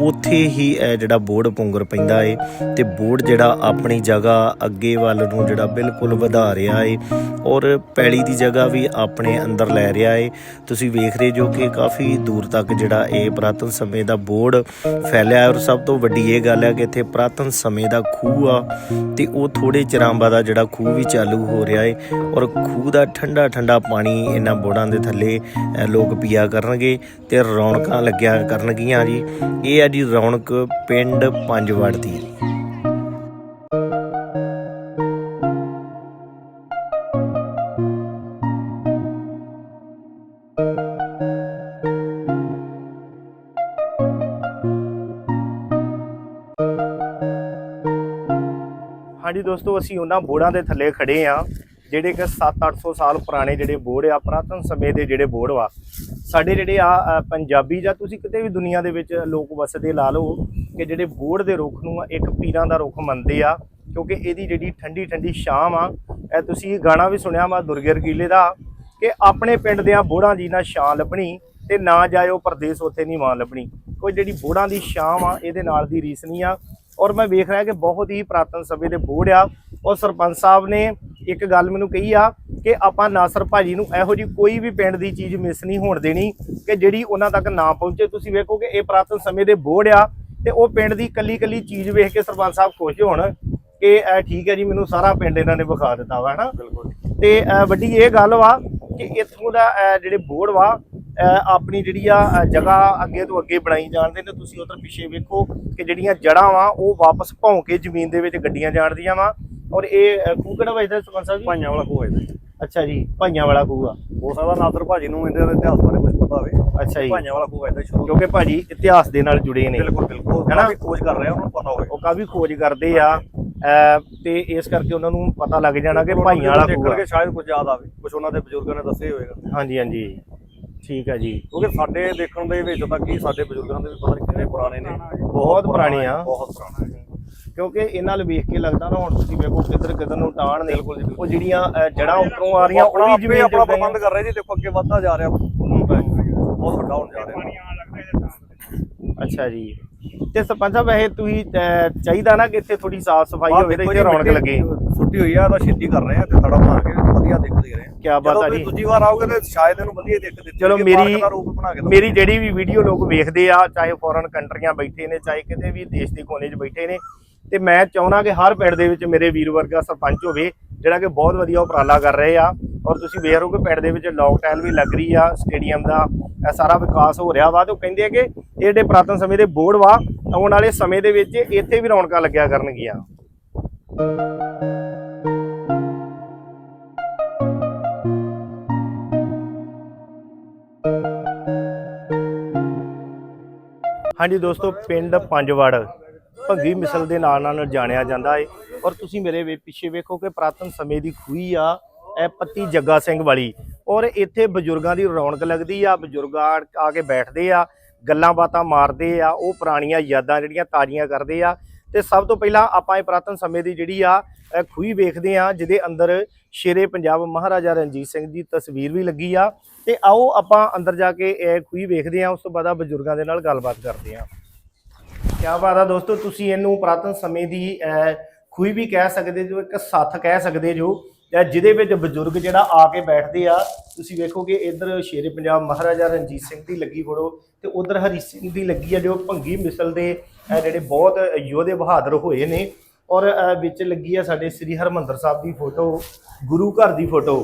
ਉੱਥੇ ਹੀ ਇਹ ਜਿਹੜਾ ਬੋਰਡ ਪੁੰਗਰ ਪੈਂਦਾ ਏ। ਤੇ ਬੋਰਡ ਜਿਹੜਾ ਆਪਣੀ ਜਗ੍ਹਾ ਅੱਗੇ ਵੱਲ ਨੂੰ ਜਿਹੜਾ ਬਿਲਕੁਲ ਵਧਾ ਰਿਹਾ ਏ ਔਰ ਪੈਲੀ ਦੀ ਜਗ੍ਹਾ ਵੀ ਆਪਣੇ ਅੰਦਰ ਲੈ ਰਿਹਾ ਏ। ਤੁਸੀਂ ਵੇਖ ਰਹੇ ਜੋ ਕਿ ਕਾਫੀ ਦੂਰ ਤੱਕ ਜਿਹੜਾ ਇਹ ਪੁਰਾਤਨ ਸਮੇਂ ਦਾ ਬੋਰਡ ਫੈਲਿਆ ਔਰ ਸਭ ਤੋਂ ਵੱਡੀ ਇਹ ਗੱਲ ਹੈ ਕਿ ਇੱਥੇ ਪੁਰਾਤਨ ਸਮੇਂ ਦਾ ਖੂਹ ਆ। ਤੇ ਉਹ ਥੋੜੇ ਚਿਰਾਂਬਾ ਦਾ ਜਿਹੜਾ ਖੂਹ ਵੀ ਚਾਲੂ ਹੋ ਰਿਹਾ ਏ ਔਰ ਖੂਹ ਦਾ ਠੰਡਾ ਠੰਡਾ ਪਾਣੀ ਇਹਨਾਂ ਬੋੜਾਂ ਦੇ ਥੱਲੇ ਅ, ਲੋਕ ਪੀਆ ਕਰਨਗੇ ਤੇ ਰੌਣਕਾਂ ਲੱਗਿਆ ਕਰਨਗੀਆਂ ਜੀ। ਇਹ ਆ ਜੀ ਰੌਣਕ ਪਿੰਡ ਪੰਜਵੜ ਦੀ। ਹਾਂਜੀ ਦੋਸਤੋ, ਅਸੀਂ ਉਹਨਾਂ ਬੋੜਾਂ ਦੇ ਥੱਲੇ ਖੜੇ ਆ, ਜਿਹੜੇ ਕਿ 7-800 ਸਾਲ ਪੁਰਾਣੇ ਜਿਹੜੇ ਬੋੜ ਆ, ਪੁਰਾਤਨ ਸਮੇਂ ਦੇ ਜਿਹੜੇ ਬੋੜ ਵਾ। ਸਾਡੇ ਜਿਹੜੇ ਆ ਪੰਜਾਬੀ ਜਾਂ ਤੁਸੀਂ ਕਿਤੇ ਵੀ ਦੁਨੀਆ ਦੇ ਵਿੱਚ ਲੋਕ ਵਸਦੇ ਲਾ ਲਓ ਕਿ ਜਿਹੜੇ ਬੋੜ ਦੇ ਰੁੱਖ ਨੂੰ ਇੱਕ ਪੀਰਾਂ ਦਾ ਰੁੱਖ ਮੰਨਦੇ ਆ, ਕਿਉਂਕਿ ਇਹਦੀ ਜਿਹੜੀ ਠੰਡੀ ਠੰਡੀ ਛਾਂ ਆ, ਇਹ ਤੁਸੀਂ ਗਾਣਾ ਵੀ ਸੁਣਿਆ ਵਾ ਦੁਰਗਰ ਰਕੀਲੇ ਦਾ, ਕਿ ਆਪਣੇ ਪਿੰਡ ਦਿਆਂ ਬੋੜਾਂ ਦੀ ਨਾ ਛਾਂ ਲੱਭਣੀ ਤੇ ਨਾ ਜਾਇਓ ਪਰਦੇਸ ਉੱਥੇ ਨਹੀਂ ਮਾਂ ਲੱਭਣੀ। ਕੋਈ ਜਿਹੜੀ ਬੋੜਾਂ ਦੀ ਛਾਂ ਆ ਇਹਦੇ ਨਾਲ ਦੀ ਰੀਸ ਨਹੀਂ ਆ। ਔਰ ਮੈਂ ਵੇਖ ਰਿਹਾ ਕਿ ਬਹੁਤ ਹੀ ਪ੍ਰਾਤਨ ਸਮੇਂ ਦੇ ਬੋੜ ਆ। ਔਰ ਸਰਪੰਚ ਸਾਹਿਬ ਨੇ ਇੱਕ ਗੱਲ ਮੈਨੂੰ ਕਹੀ ਆ ਕਿ ਆਪਾਂ ਨਾਸਰ ਭਾਜੀ ਨੂੰ ਇਹੋ ਜੀ ਕੋਈ ਵੀ ਪਿੰਡ ਦੀ ਚੀਜ਼ ਮਿਸ ਨਹੀਂ ਹੋਣ ਦੇਣੀ ਕਿ ਜਿਹੜੀ ਉਹਨਾਂ ਤੱਕ ਨਾ ਪਹੁੰਚੇ। ਤੁਸੀਂ ਵੇਖੋ ਕਿ ਇਹ ਪ੍ਰਾਤਨ ਸਮੇਂ ਦੇ ਬੋੜ ਆ ਤੇ ਉਹ ਪਿੰਡ ਦੀ ਕੱਲੀ ਕੱਲੀ ਚੀਜ਼ ਵੇਖ ਕੇ ਸਰਪੰਚ ਸਾਹਿਬ ਖੁਸ਼ ਹੋਣ ਕਿ ਇਹ ਠੀਕ ਹੈ ਜੀ ਮੈਨੂੰ ਸਾਰਾ ਪਿੰਡ ਇਹਨਾਂ ਨੇ ਵਿਖਾ ਦਿੱਤਾ ਵਾ ਹਨਾ? ਬਿਲਕੁਲ। ਤੇ ਵੱਡੀ ਇਹ ਗੱਲ ਵਾ ਕਿ ਇੱਥੋਂ ਦਾ ਜਿਹੜੇ ਬੋਰਡ ਵਾ ਆਪਣੀ ਜਿਹੜੀ ਆ ਜਗ੍ਹਾ ਅੱਗੇ ਤੋਂ ਅੱਗੇ ਬਣਾਈ ਜਾਂਦੇ ਨੇ ਤੁਸੀਂ ਉਧਰ ਪਿੱਛੇ ਵੇਖੋ ਕਿ ਜਿਹੜੀਆਂ ਜੜ੍ਹਾਂ ਵਾ ਉਹ ਵਾਪਸ ਭੌਂ ਕੇ ਜ਼ਮੀਨ ਦੇ ਵਿੱਚ ਗੱਡੀਆਂ ਜਾਣਦੀਆਂ ਵਾ। ਔਰ ਇਹ ਖੂਹ ਕਿਹੜਾ ਵੱਜਦਾ ਸਰਪੰਚ ਸਾਹਿਬ ਜੀ? ਭਾਈਆਂ ਵਾਲਾ ਖੂਹ ਹੈ ਜੀ। ਅੱਛਾ ਜੀ ਭਾਈਆਂ ਵਾਲਾ ਖੂਹ ਆ। ਹੋ ਸਕਦਾ ਨਾਦਰ ਭਾਜੀ ਨੂੰ ਇਹਦੇ ਇਤਿਹਾਸ ਬਾਰੇ ਕੁਝ ਪਤਾ ਹੋਵੇ। ਅੱਛਾ ਜੀ। ਭਾਈਆਂ ਵਾਲਾ ਖੂਹ ਹੈ ਸ਼ੁਰੂ ਕਿਉਂਕਿ ਭਾਜੀ ਇਤਿਹਾਸ ਦੇ ਨਾਲ ਜੁੜੇ ਨੇ। ਬਿਲਕੁਲ ਬਿਲਕੁਲ। ਹੈਨਾ? ਖੋਜ ਕਰ ਰਿਹਾ ਉਹਨਾਂ ਨੂੰ ਪਤਾ ਹੋਵੇ। ਉਹ ਕਾਫੀ ਖੋਜ ਕਰਦੇ ਆ। ਤੇ ਇਸ ਕਰਕੇ ਉਹਨਾਂ ਨੂੰ ਪਤਾ ਲੱਗ ਜਾਣਾ ਕਿ ਭਾਈਆਂ ਵਾਲਾ ਖੂਹ ਆ। ਸ਼ਾਇਦ ਕੁਝ ਯਾਦ ਆਵੇ। ਕੁਝ ਉਹਨਾਂ ਦੇ ਬਜ਼ੁਰਗਾਂ ਨੇ ਦੱਸਿਆ ਹੀ ਹੋਵੇਗਾ। ਹਾਂਜੀ ਹਾਂਜੀ। ਠੀਕ ਆ ਜੀ। ਕਿਉਂਕਿ ਸਾਡੇ ਦੇਖਣ ਦੇ ਵਿੱਚ ਤਾਂ ਕੀ ਸਾਡੇ ਬਜ਼ੁਰਗਾਂ ਦੇ ਵੀ ਪਤਾ ਨਹੀਂ ਕਿੰਨੇ ਪੁਰਾਣੇ ਨੇ। ਬਹੁਤ ਪੁਰਾਣੇ ਆ। ਬਹੁਤ ਪੁਰਾਣੇ ਕਿਉਂਕਿ ਇਹਨਾਂ ਨਾਲ ਵੇਖ ਕੇ ਲੱਗਦਾ ਨਾ ਹੁਣ ਤੁਸੀਂ ਵੇਖੋ ਕਿੱਧਰ ਕਿੱਧਰ ਨੂੰ ਟਾਣ ਨੇ। ਉਹ ਜਿਹੜੀਆਂ ਅ, ਜੜ੍ਹਾਂ ਉੱਪਰੋਂ ਆ ਰਹੀਆਂ ਉਹ ਵੀ ਜਿਵੇਂ ਆਪਣਾ ਪ੍ਰਬੰਧ ਕਰ ਰਹੇ ਜੀ। ਦੇਖੋ ਅੱਗੇ ਵੱਧਦਾ ਜਾ ਰਿਹਾ। ਬਹੁਤ ਵੱਡਾ ਹੋਣ ਜਾ ਰਿਹਾ। ਅੱਛਾ ਜੀ। ਤੇ ਸਰਪੰਚ ਸਾਹਿਬ ਵੈਸੇ ਤੁਸੀਂ ਚਾਹੀਦਾ ਨਾ ਕਿ ਇੱਥੇ ਥੋੜੀ ਸਾਫ਼ ਸਫ਼ਾਈ ਹੋਵੇ ਤੇ ਇੱਥੇ ਰੌਣਕ ਲੱਗੇ ਛੁੱਟੀ ਹੋਈ ਆ ਤਾਂ ਛੇਤੀ ਕਰ ਰਹੇ ਆ ਤੇ ਥੜਾ ਬਣਾ ਕੇ ਵਧੀਆ ਦਿਖ ਦੇ ਰਹੇ ਆ ਕਿਆ ਬਾਤ ਜਦੋਂ ਆ ਤੁਸੀਂ ਜੀ। ਦੂਜੀ ਵਾਰ ਆਓਗੇ ਤੇ ਸ਼ਾਇਦ ਇਹਨੂੰ ਵਧੀਆ ਦਿਖ ਦਿੱਤੀ ਚਲੋ ਮੇਰੀ ਪਾਰਕ ਦਾ ਰੂਪ ਬਣਾ ਕੇ ਦਿਓ। ਮੇਰੀ ਜਿਹੜੀ ਵੀ ਵੀਡੀਓ ਲੋਕ ਵੇਖਦੇ ਆ ਚਾਹੇ ਫੋਰਨ ਕੰਟਰੀਆਂ ਬੈਠੇ ਨੇ ਚਾਹੇ ਕਿਤੇ ਵੀ ਦੇਸ਼ ਦੇ ਕੋਨੇ 'ਚ ਬੈਠੇ ਨੇ ਤੇ ਮੈਂ ਚਾਹੁੰਦਾ ਕਿ ਹਰ ਪਿੰਡ ਦੇ ਵਿੱਚ ਮੇਰੇ ਵੀਰ ਵਰਗਾ ਸਰਪੰਚ ਹੋਵੇ ਜਿਹੜਾ ਕਿ ਬਹੁਤ ਵਧੀਆ ਉਪਰਾਲਾ ਕਰ ਰਹੇ ਆ ਔਰ ਤੁਸੀਂ ਵੇਖ ਰਹੇ ਹੋ ਕਿ ਪਿੰਡ ਦੇ ਵਿੱਚ ਲੌਕ ਟਾਈਲ ਵੀ ਲੱਗ ਰਹੀ ਆ ਸਟੇਡੀਅਮ ਦਾ ਇਹ ਸਾਰਾ ਵਿਕਾਸ ਹੋ ਰਿਹਾ ਵਾ ਤੇ ਉਹ ਕਹਿੰਦੇ ਆ ਕਿ ਇਹ ਜਿਹੜੇ ਪ੍ਰਾਤਨ ਸਮੇਂ ਦੇ ਬੋਰਡ ਵਾ, ਆਉਣ ਵਾਲੇ ਸਮੇਂ ਦੇ ਵਿੱਚ ਇੱਥੇ ਵੀ ਰੌਣਕਾਂ ਲੱਗਿਆ ਕਰਨਗੀਆਂ। ਹਾਂਜੀ ਦੋਸਤੋ, ਪਿੰਡ ਪੰਜਵੜ, ਭੰਗੀ ਮਿਸਲ ਦੇ ਨਾਂ ਨਾਲ ਜਾਣਿਆ ਜਾਂਦਾ ਏ। ਔਰ ਤੁਸੀਂ ਮੇਰੇ ਵੇ ਪਿੱਛੇ ਵੇਖੋ ਕਿ ਪ੍ਰਾਤਨ ਸਮੇਂ ਦੀ ਖੂਹੀ ਆ, ਇਹ ਪੱਤੀ ਜੱਗਾ ਸਿੰਘ ਵਾਲੀ। ਔਰ ਇੱਥੇ ਬਜ਼ੁਰਗਾਂ ਦੀ ਰੌਣਕ ਲੱਗਦੀ ਆ, ਬਜ਼ੁਰਗ ਆ ਆ ਕੇ ਬੈਠਦੇ ਆ, ਗੱਲਾਂ ਬਾਤਾਂ ਮਾਰਦੇ ਆ, ਉਹ ਪੁਰਾਣੀਆਂ ਯਾਦਾਂ ਜਿਹੜੀਆਂ ਤਾਜ਼ੀਆਂ ਕਰਦੇ ਆ। ਤੇ ਸਭ ਤੋਂ ਪਹਿਲਾਂ ਆਪਾਂ ਇਹ ਪ੍ਰਾਤਨ ਸਮੇਂ ਦੀ ਜਿਹੜੀ ਆ ਖੂਹੀ ਵੇਖਦੇ ਆ, ਜਿਹਦੇ ਅੰਦਰ ਸ਼ੇਰੇ ਪੰਜਾਬ ਮਹਾਰਾਜਾ ਰਣਜੀਤ ਸਿੰਘ ਦੀ ਤਸਵੀਰ ਵੀ ਲੱਗੀ ਆ। ਤੇ ਆਓ ਆਪਾਂ ਅੰਦਰ ਜਾ ਕੇ ਇਹ ਖੂਹੀ ਵੇਖਦੇ ਆ, ਉਸ ਤੋਂ ਬਾਅਦ ਆ ਬਜ਼ੁਰਗਾਂ ਦੇ ਨਾਲ ਗੱਲਬਾਤ ਕਰਦੇ ਆ। ਕਿਆ ਬਾਤ ਆ ਦੋਸਤੋ, ਤੁਸੀਂ ਇਹਨੂੰ ਪ੍ਰਾਤਨ ਸਮੇਂ ਦੀ ਖੂਹੀ ਵੀ ਕਹਿ ਸਕਦੇ ਜੋ ਇੱਕ ਸੱਥ ਕਹਿ ਸਕਦੇ ਜੋ ਅਹ, ਜਿਹਦੇ ਵਿੱਚ ਬਜ਼ੁਰਗ ਜਿਹੜਾ ਆ ਕੇ ਬੈਠਦੇ ਆ ਤੁਸੀਂ ਵੇਖੋ ਕਿ ਇੱਧਰ ਸ਼ੇਰੇ ਪੰਜਾਬ ਮਹਾਰਾਜਾ ਰਣਜੀਤ ਸਿੰਘ ਦੀ ਲੱਗੀ ਫੋਟੋ ਤੇ ਉਧਰ ਹਰੀ ਸਿੰਘ ਦੀ ਲੱਗੀ ਆ ਜੋ ਭੰਗੀ ਮਿਸਲ ਦੇ ਜਿਹੜੇ ਬਹੁਤ ਯੋਧੇ ਬਹਾਦਰ ਹੋਏ ਨੇ। ਔਰ ਵਿੱਚ ਲੱਗੀ ਆ ਸਾਡੇ ਸ੍ਰੀ ਹਰਮੰਦਰ ਸਾਹਿਬ ਦੀ ਫੋਟੋ ਗੁਰੂ ਘਰ ਦੀ ਫੋਟੋ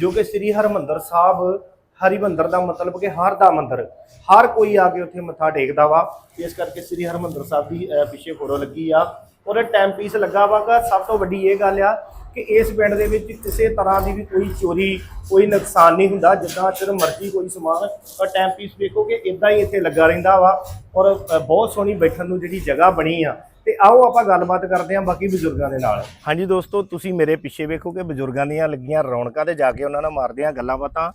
ਜੋ ਕਿ ਸ੍ਰੀ ਹਰਮੰਦਰ ਸਾਹਿਬ ਹਰਿਮੰਦਰ ਦਾ ਮਤਲਬ ਕਿ ਹਰ ਦਾ ਮੰਦਰ ਹਰ ਕੋਈ ਆ ਕੇ ਉੱਥੇ ਮੱਥਾ ਟੇਕਦਾ ਵਾ। ਇਸ ਕਰਕੇ ਸ੍ਰੀ ਹਰਮੰਦਰ ਸਾਹਿਬ ਦੀ ਪਿੱਛੇ ਫੋਟੋ ਲੱਗੀ ਆ। ਔਰ ਟਾਈਮ ਪੀਸ ਲੱਗਾ ਵਾਗਾ ਸਭ ਤੋਂ ਵੱਡੀ ਇਹ ਗੱਲ ਆ ਕਿ ਇਸ ਪਿੰਡ ਦੇ ਵਿੱਚ ਕਿਸੇ ਤਰ੍ਹਾਂ ਦੀ ਵੀ ਕੋਈ ਚੋਰੀ ਕੋਈ ਨੁਕਸਾਨ ਨਹੀਂ ਹੁੰਦਾ। ਜਿੱਦਾਂ ਚਿਰ ਮਰਜ਼ੀ ਕੋਈ ਸਮਾਨ ਔਰ ਟਾਈਮ ਪੀਸ ਵੇਖੋ ਕਿ ਇਦਾਂ ਹੀ ਇੱਥੇ ਲੱਗਾ ਰਹਿੰਦਾ ਵਾ। ਔਰ ਬਹੁਤ ਸੋਹਣੀ ਬੈਠਣ ਨੂੰ ਜਿਹੜੀ ਜਗ੍ਹਾ ਬਣੀ ਆ। ਤੇ ਆਓ ਆਪਾਂ ਗੱਲਬਾਤ ਕਰਦੇ ਹਾਂ ਬਾਕੀ ਬਜ਼ੁਰਗਾਂ ਦੇ ਨਾਲ। ਹਾਂਜੀ ਦੋਸਤੋ ਤੁਸੀਂ ਮੇਰੇ ਪਿੱਛੇ ਵੇਖੋ ਕਿ ਬਜ਼ੁਰਗਾਂ ਦੀਆਂ ਲੱਗੀਆਂ ਰੌਣਕਾਂ ਤੇ ਜਾ ਕੇ ਉਹਨਾਂ ਨਾਲ ਮਾਰਦੇ ਹਾਂ ਗੱਲਾਂ ਬਾਤਾਂ।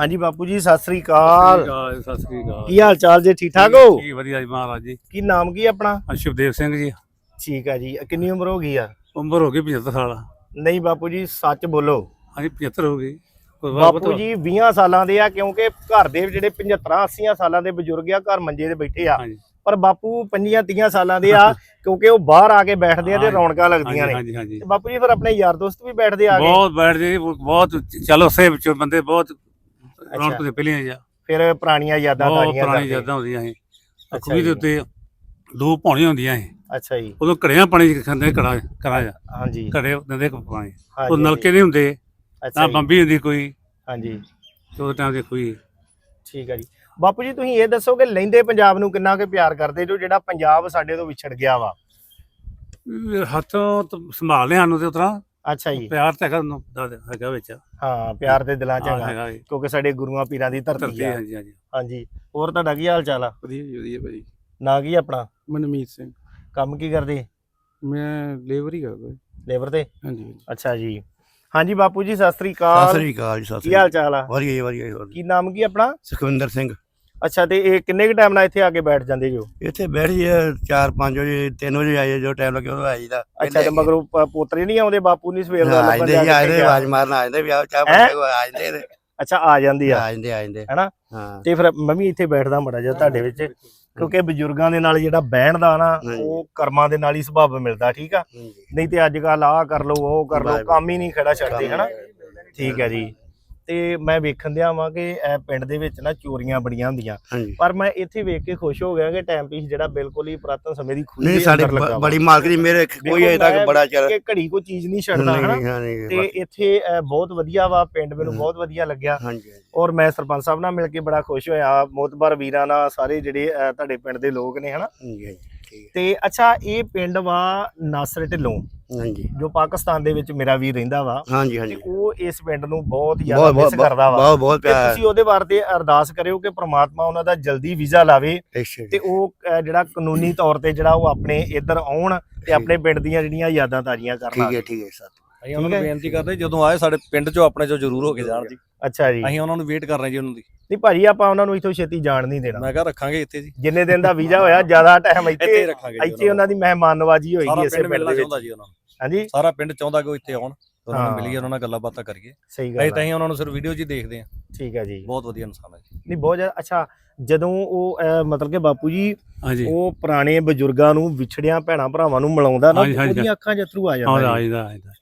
ਹਾਂਜੀ ਬਾਪੂ ਜੀ ਸਤਿ ਸ੍ਰੀ ਅਕਾਲ। ਸਤਿ ਸ੍ਰੀ ਅਕਾਲ ਕੀ ਹਾਲ ਚਾਲ ਜੇ ਠੀਕ ਠਾਕ ਹੋ? ਠੀਕ ਵਧੀਆ ਜੀ ਮਹਾਰਾਜ ਜੀ। ਕੀ ਨਾਮ ਕੀ ਆਪਣਾ? ਆ ਸ਼ਿਵਦੇਵ ਸਿੰਘ ਜੀ। ਠੀਕ ਆ ਜੀ। ਕਿੰਨੀ ਉਮਰ ਹੋ ਗਈ ਆ? ਉਮਰ ਹੋ ਗਈ 75 ਸਾਲ। ਨਹੀਂ ਬਾਪੂ ਜੀ ਸੱਚ ਬੋਲੋ। ਹਾਂਜੀ 75 ਹੋ ਗਈ। ਬਾਪੂ। ਜੀ 20 ਸਾਲਾਂ ਦੇ ਆ ਕਿਉਂਕਿ ਘਰ ਦੇ ਜਿਹੜੇ 75 80 ਸਾਲਾਂ ਦੇ ਬਜ਼ੁਰਗ ਆ ਘਰ ਮੰਜੇ ਤੇ ਬੈਠੇ ਆ। ਪਰ ਬਾਪੂ 25 30 ਸਾਲਾਂ ਦੇ ਆ ਕਿਉਂਕਿ ਉਹ ਬਾਹਰ ਆ ਕੇ ਬੈਠਦੇ ਆ ਤੇ ਰੌਣਕਾਂ ਲੱਗਦੀਆਂ ਨੇ। ਤੇ ਬਾਪੂ ਜੀ ਫਿਰ ਆਪਣੇ ਯਾਰ ਦੋਸਤ ਵੀ ਬੈਠਦੇ ਆ ਬਹੁਤ ਬੈਠਦੇ ਬਹੁਤ ਚਲੋ ਸੇ ਵਿੱਚੋਂ ਬੰਦੇ ਬਹੁਤ ਰੌਣਕ ਦੇ ਪਹਿਲੀਆਂ ਜੀ ਫਿਰ ਪੁਰਾਣੀਆਂ ਯਾਦਾਂ ਤਾਜ਼ੀਆਂ ਪੁਰਾਣੀ ਕਰਦੇ। ਯਾਦਾਂ ਹੁੰਦੀਆਂ ਸੀ। ਅੱਛਾ ਅਖਵੀ ਦੇ। ਉੱਤੇ ਦੋ ਪੌਣੀਆਂ ਹੁੰਦੀਆਂ ਸੀ। ਅੱਛਾ ਜੀ। ਉਦੋਂ ਘੜਿਆਂ ਪਾਣੀ ਚ ਖਾਂਦੇ ਕੜਾ ਕਰਾ ਜਾ ਹਾਂਜੀ। ਘੜੇ ਦਿੰਦੇ ਕੋ ਪਾਣੀ। ਹਾਂਜੀ, ਉਹ ਨਲਕੇ ਨਹੀਂ ਹੁੰਦੇ ਅੱਛਾ ਨਾ ਜੀ, ਬੰਬੀ ਹੁੰਦੀ ਕੋਈ। ਹਾਂਜੀ। ਤੇ ਉਹਦੇ ਟਾਈਮ ਦੇ ਕੋਈ। ਠੀਕ ਹੈ ਜੀ। ਬਾਪੂ ਜੀ ਤੁਸੀਂ ਇਹ ਦੱਸੋ ਕਿ ਲਹਿੰਦੇ ਪੰਜਾਬ ਨੂੰ ਕਿੰਨਾ ਕੁ ਪਿਆਰ ਕਰਦੇ ਜੋ ਜਿਹੜਾ ਪੰਜਾਬ ਸਾਡੇ ਤੋਂ ਵਿਛੜ ਗਿਆ ਵਾ? ਹੱਥੋਂ ਤਾਂ ਸੰਭਾਲ ਲਿਆ ਨੂੰ ਤੇ ਉਤਰਾ। ਅੱਛਾ ਜੀ। ਪਿਆਰ ਤਾਂ ਹੈਗਾ ਉਹਨੂੰ ਦਾ- ਹੈਗਾ ਵਿੱਚ। ਹਾਂ ਪਿਆਰ ਦੇ ਦਿਲਾਂ ਚ ਹੈਗਾ। ਹੈਗਾ ਜੀ। ਕਿਉਂਕਿ ਸਾਡੇ ਗੁਰੂਆਂ ਪੀਰਾਂ ਦੀ ਧਰਤੀ ਧਰਤੀ ਆ। ਹਾਂਜੀ ਹਾਂਜੀ। ਹਾਂਜੀ। ਹੋਰ ਤੁਹਾਡਾ ਕੀ ਹਾਲ ਚਾਲ ਆ? ਵਧੀਆ ਜੀ ਵਧੀਆ ਭਾਜੀ। ਨਾਂ ਕੀ ਆਪਣਾ? ਮਨਮੀਤ ਸਿੰਘ। ਕੰਮ ਕੀ ਕਰਦੇ? ਮੈਂ ਲੇਬਰ ਹੀ ਕਰਦਾ। ਜੀ। ਲੇਬਰ ਤੇ? ਹਾਂਜੀ ਅੱਛਾ ਜੀ। ਹਾਂਜੀ ਬਾਪੂ ਜੀ ਸਤਿ ਸ੍ਰੀ ਸਤਿ ਅਕਾਲ ਸ੍ਰੀ ਅਕਾਲ ਜੀ ਸਤਿ ਕੀ ਸ੍ਰੀ ਹਾਲ ਅਕਾਲ ਚਾਲ ਆ? ਵਧੀਆ ਜੀ ਵਧੀਆ ਜੀ ਵਧੀਆ। ਕੀ ਨਾਮ ਕੀ ਆਪਣਾ? ਸੁਖਵਿੰਦਰ ਸਿੰਘ। ਅੱਛਾ ਤੇ ਇਹ ਕਿੰਨੇ ਕ ਟਾਈਮ ਨਾਲ ਇੱਥੇ ਆ ਕੇ ਬੈਠ ਜਾਂਦੇ ਜੋ ਇੱਥੇ ਬੈਠ ਜੀ 4-5 ਵਜੇ 3 ਵਜੇ ਆਏ ਜੋ ਟਾਈਮ ਲੱਗਿਆ ਉਹ ਆਈ ਦਾ। ਅੱਛਾ ਤੇ ਮਗਰੋਂ ਪ- ਪੋਤਰੇ ਨਹੀਂ ਆਉਂਦੇ ਬਾਪੂ ਨਹੀਂ ਸਵੇਰ ਦਾ ਲੱਭਣ ਆਉਂਦੇ ਜਾ ਜੀ ਕੇ। ਆਵਾਜ਼ ਮਾਰਨ ਆ ਜਾਂਦੇ ਵੀ ਆਓ ਚਾਹ ਹੈਂ? ਪੀ ਕੇ ਆ ਜਾਂਦੇ ਨੇ। ਅੱਛਾ ਆ ਜਾਂਦੀ ਆ। ਆ ਜਾਂਦੇ ਆ ਜਾਂਦੇ। ਹੈਨਾ? ਹਾਂ। ਤੇ ਫਿਰ ਮੈਂ ਵੀ ਇੱਥੇ ਬੈਠਦਾ ਮੜਾ ਜਿਹਾ ਤੁਹਾਡੇ ਵਿੱਚ। ਕਿਉਂਕਿ ਬਜ਼ੁਰਗਾਂ ਦੇ ਨਾਲ ਜਿਹੜਾ ਬਹਿਣ ਦਾ ਨਾ। ਉਹ ਕਰਮਾਂ ਦੇ ਨਾਲ ਹੀ ਸੁਭਾਅ ਮਿਲਦਾ ਠੀਕ ਆ? ਨਹੀਂ ਤੇ ਅੱਜ ਕੱਲ ਆਹ ਕਰ ਲਓ ਉਹ ਕਰ ਲਓ। ਕੰਮ ਹੀ ਨਹੀਂ ਖੜਾ ਛੱਡਦੇ ਹਨਾ? ਠੀਕ ਹੈ ਜੀ। ਤੇ ਮੈਂ ਵੇਖਣ ਦਿਆ ਵਾਂ ਕਿ ਇਹ ਪਿੰਡ ਦੇ ਵਿੱਚ ਨਾ ਚੋਰੀਆਂ ਬੜੀਆਂ ਹੁੰਦੀਆਂ। ਹਾਂਜੀ। ਪਰ ਮੈਂ ਇੱਥੇ ਵੇਖ ਕੇ ਖੁਸ਼ ਹੋ ਗਿਆ ਕਿ ਟਾਈਮ ਪੀਸ ਜਿਹੜਾ ਬਿਲਕੁਲ ਹੀ ਪੁਰਾਤਨ ਸਮੇਂ ਦੀ ਖੂਹ ਨਹੀਂ ਸਾਡੇ। ਬੜੀ ਮਾਲਕ ਦੀ ਮੇਰੇ ਕੋਈ ਅਜੇ ਤੱਕ ਬੜਾ ਚਿਰ ਕਿ ਘੜੀ ਕੋ ਚੀਜ਼ ਨਹੀਂ ਛੱਡਦਾ ਹਨਾ? ਨਹੀਂ ਹਾਂ ਨਹੀਂ ਤੇ ਇੱਥੇ ਅਹ, ਬਹੁਤ ਵਧੀਆ ਵਾ ਪਿੰਡ ਮੈਨੂੰ। ਬਹੁਤ ਵਧੀਆ ਲੱਗਿਆ। ਹਾਂਜੀ ਔਰ ਮੈਂ ਸਰਪੰਚ ਸਾਹਿਬ ਨਾਲ ਮਿਲ ਕੇ ਬੜਾ ਖੁਸ਼ ਹੋਇਆ। ਮੋਤਬਰ ਵੀਰਾਂ ਨਾਲ ਸਾਰੇ ਜਿਹੜੇ ਅਹ, ਤੁਹਾਡੇ ਪਿੰਡ ਦੇ ਲੋਕ ਨੇ ਹਨਾ? ਹਾਂਜੀ। ਤੇ ਅੱਛਾ ਇਹ ਪਿੰਡ ਵਾ ਨਾਸਰ ਢਿੱਲੋਂ। ਹਾਂਜੀ। ਜੋ ਪਾਕਿਸਤਾਨ ਦੇ ਵਿੱਚ ਮੇਰਾ ਵੀਰ ਰਹਿੰਦਾ ਵਾ। ਹਾਂਜੀ ਹਾਂਜੀ। ਉਹ ਇਸ ਪਿੰਡ ਨੂੰ ਬਹੁਤ ਜ਼ਿਆਦਾ ਬਹੁਤ ਮਿਸ ਕਰਦਾ ਵਾ। ਬਹੁਤ ਬਹੁਤ ਪਿਆਰ। ਤੁਸੀਂ ਉਹਦੇ ਬਾਰੇ ਤੇ ਅਰਦਾਸ ਕਰਿਓ ਕਿ ਪ੍ਰਮਾਤਮਾ ਉਹਨਾਂ ਦਾ ਜਲਦੀ ਵੀਜ਼ਾ ਲਾਵੇ। ਤੇ ਉਹ ਜਿਹੜਾ ਕਾਨੂੰਨੀ ਤੌਰ ਤੇ ਜਿਹੜਾ ਉਹ ਆਪਣੇ ਇੱਧਰ ਆਉਣ ਤੇ ਆਪਣੇ ਪਿੰਡ ਦੀਆਂ ਜਿਹੜੀਆਂ ਯਾਦਾਂ ਤਾਜ਼ੀਆਂ ਕਰਨ ਠੀਕ ਹੈ ਠੀਕ ਹੈ ਸਰ ਅਸੀਂ ਉਹਨਾਂ ਹੈ। ਨੂੰ ਬੇਨਤੀ ਕਰਦੇ ਜਦੋਂ ਆਏ ਸਾਡੇ ਪਿੰਡ ਚੋਂ ਆਪਣੇ ਚੋਂ ਜ਼ਰੂਰ ਹੋ ਕੇ ਜਾਣ ਜੀ। ਅੱਛਾ ਜੀ। ਅਸੀਂ ਉਹਨਾਂ ਨੂੰ ਵੇਟ ਕਰ ਰਹੇ ਜੀ ਉਹਨਾਂ ਦੀ। ਨਹੀਂ ਭਾਜੀ ਆਪਾਂ ਉਹਨਾਂ ਨੂੰ ਇੱਥੋਂ ਛੇਤੀ ਜਾਣ ਨਹੀਂ ਦੇਣਾ। ਮੈਂ ਕਿਹਾ ਰੱਖਾਂਗੇ ਇੱਥੇ ਜੀ। ਜਿੰਨੇ ਦਿਨ ਦਾ ਵੀਜ਼ਾ ਹੋਇਆ ਜ਼ਿਆਦਾ ਟਾਈਮ ਇੱਥੇ ਹੀ ਇੱਥੇ ਰੱਖਾਂਗੇ ਜੀ ਇੱਥੇ ਉਹਨਾਂ ਦੀ ਮਹਿਮਾਨ ਨਵਾਜ਼ੀ ਸਾਰਾ ਹੋਏਗੀ ਇਸੇ ਪਿੰਡ ਦੇ ਵਿੱਚ। ਚਾਹੁੰਦਾ ਜੀ ਉਹਨਾਂ ਨੂੰ। ਹਾਂਜੀ? ਸਾਰਾ ਪਿੰਡ ਚਾਹੁੰਦਾ ਕਿ ਉਹ ਇੱਥੇ ਆਉਣ ਉਹਨਾਂ ਨੂੰ ਹਾਂ। ਮਿਲੀਏ ਉਹਨਾਂ ਨਾਲ ਗੱਲਾਂ ਬਾਤਾਂ ਕਰੀਏ। ਸਹੀ ਗੱਲ ਤਾਂ ਹੈ ਹੀ ਉਹਨਾਂ ਨੂੰ ਸਿਰ ਵੀਡੀਓ ਹੀ ਦੇਖਦੇ ਹਾਂ। ਠੀਕ ਹੈ ਜੀ। ਬਹੁਤ ਵਧੀਆ ਇਨਸਾਨ ਹੈ ਜੀ। ਨਹੀਂ ਬਹੁਤ ਜ਼ਿਆਦਾ ਅੱਛਾ ਜਦੋਂ ਉਹ ਮਤਲਬ ਕਿ ਬਾਪੂ ਜੀ ਉਹ ਪੁਰਾਣੇ ਬਜ਼ੁਰਗਾਂ ਨੂੰ ਵਿਛੜਿਆ ਭੈਣਾ ਭਰਾਵਾਂ ਨੂੰ ਮਿਲਾਉਂਦਾ ਨਾ। ਉਹਦੀਆਂ ਅੱਖਾਂ 'ਚ ਅਥਰੂ ਆ ਜਾਂਦਾ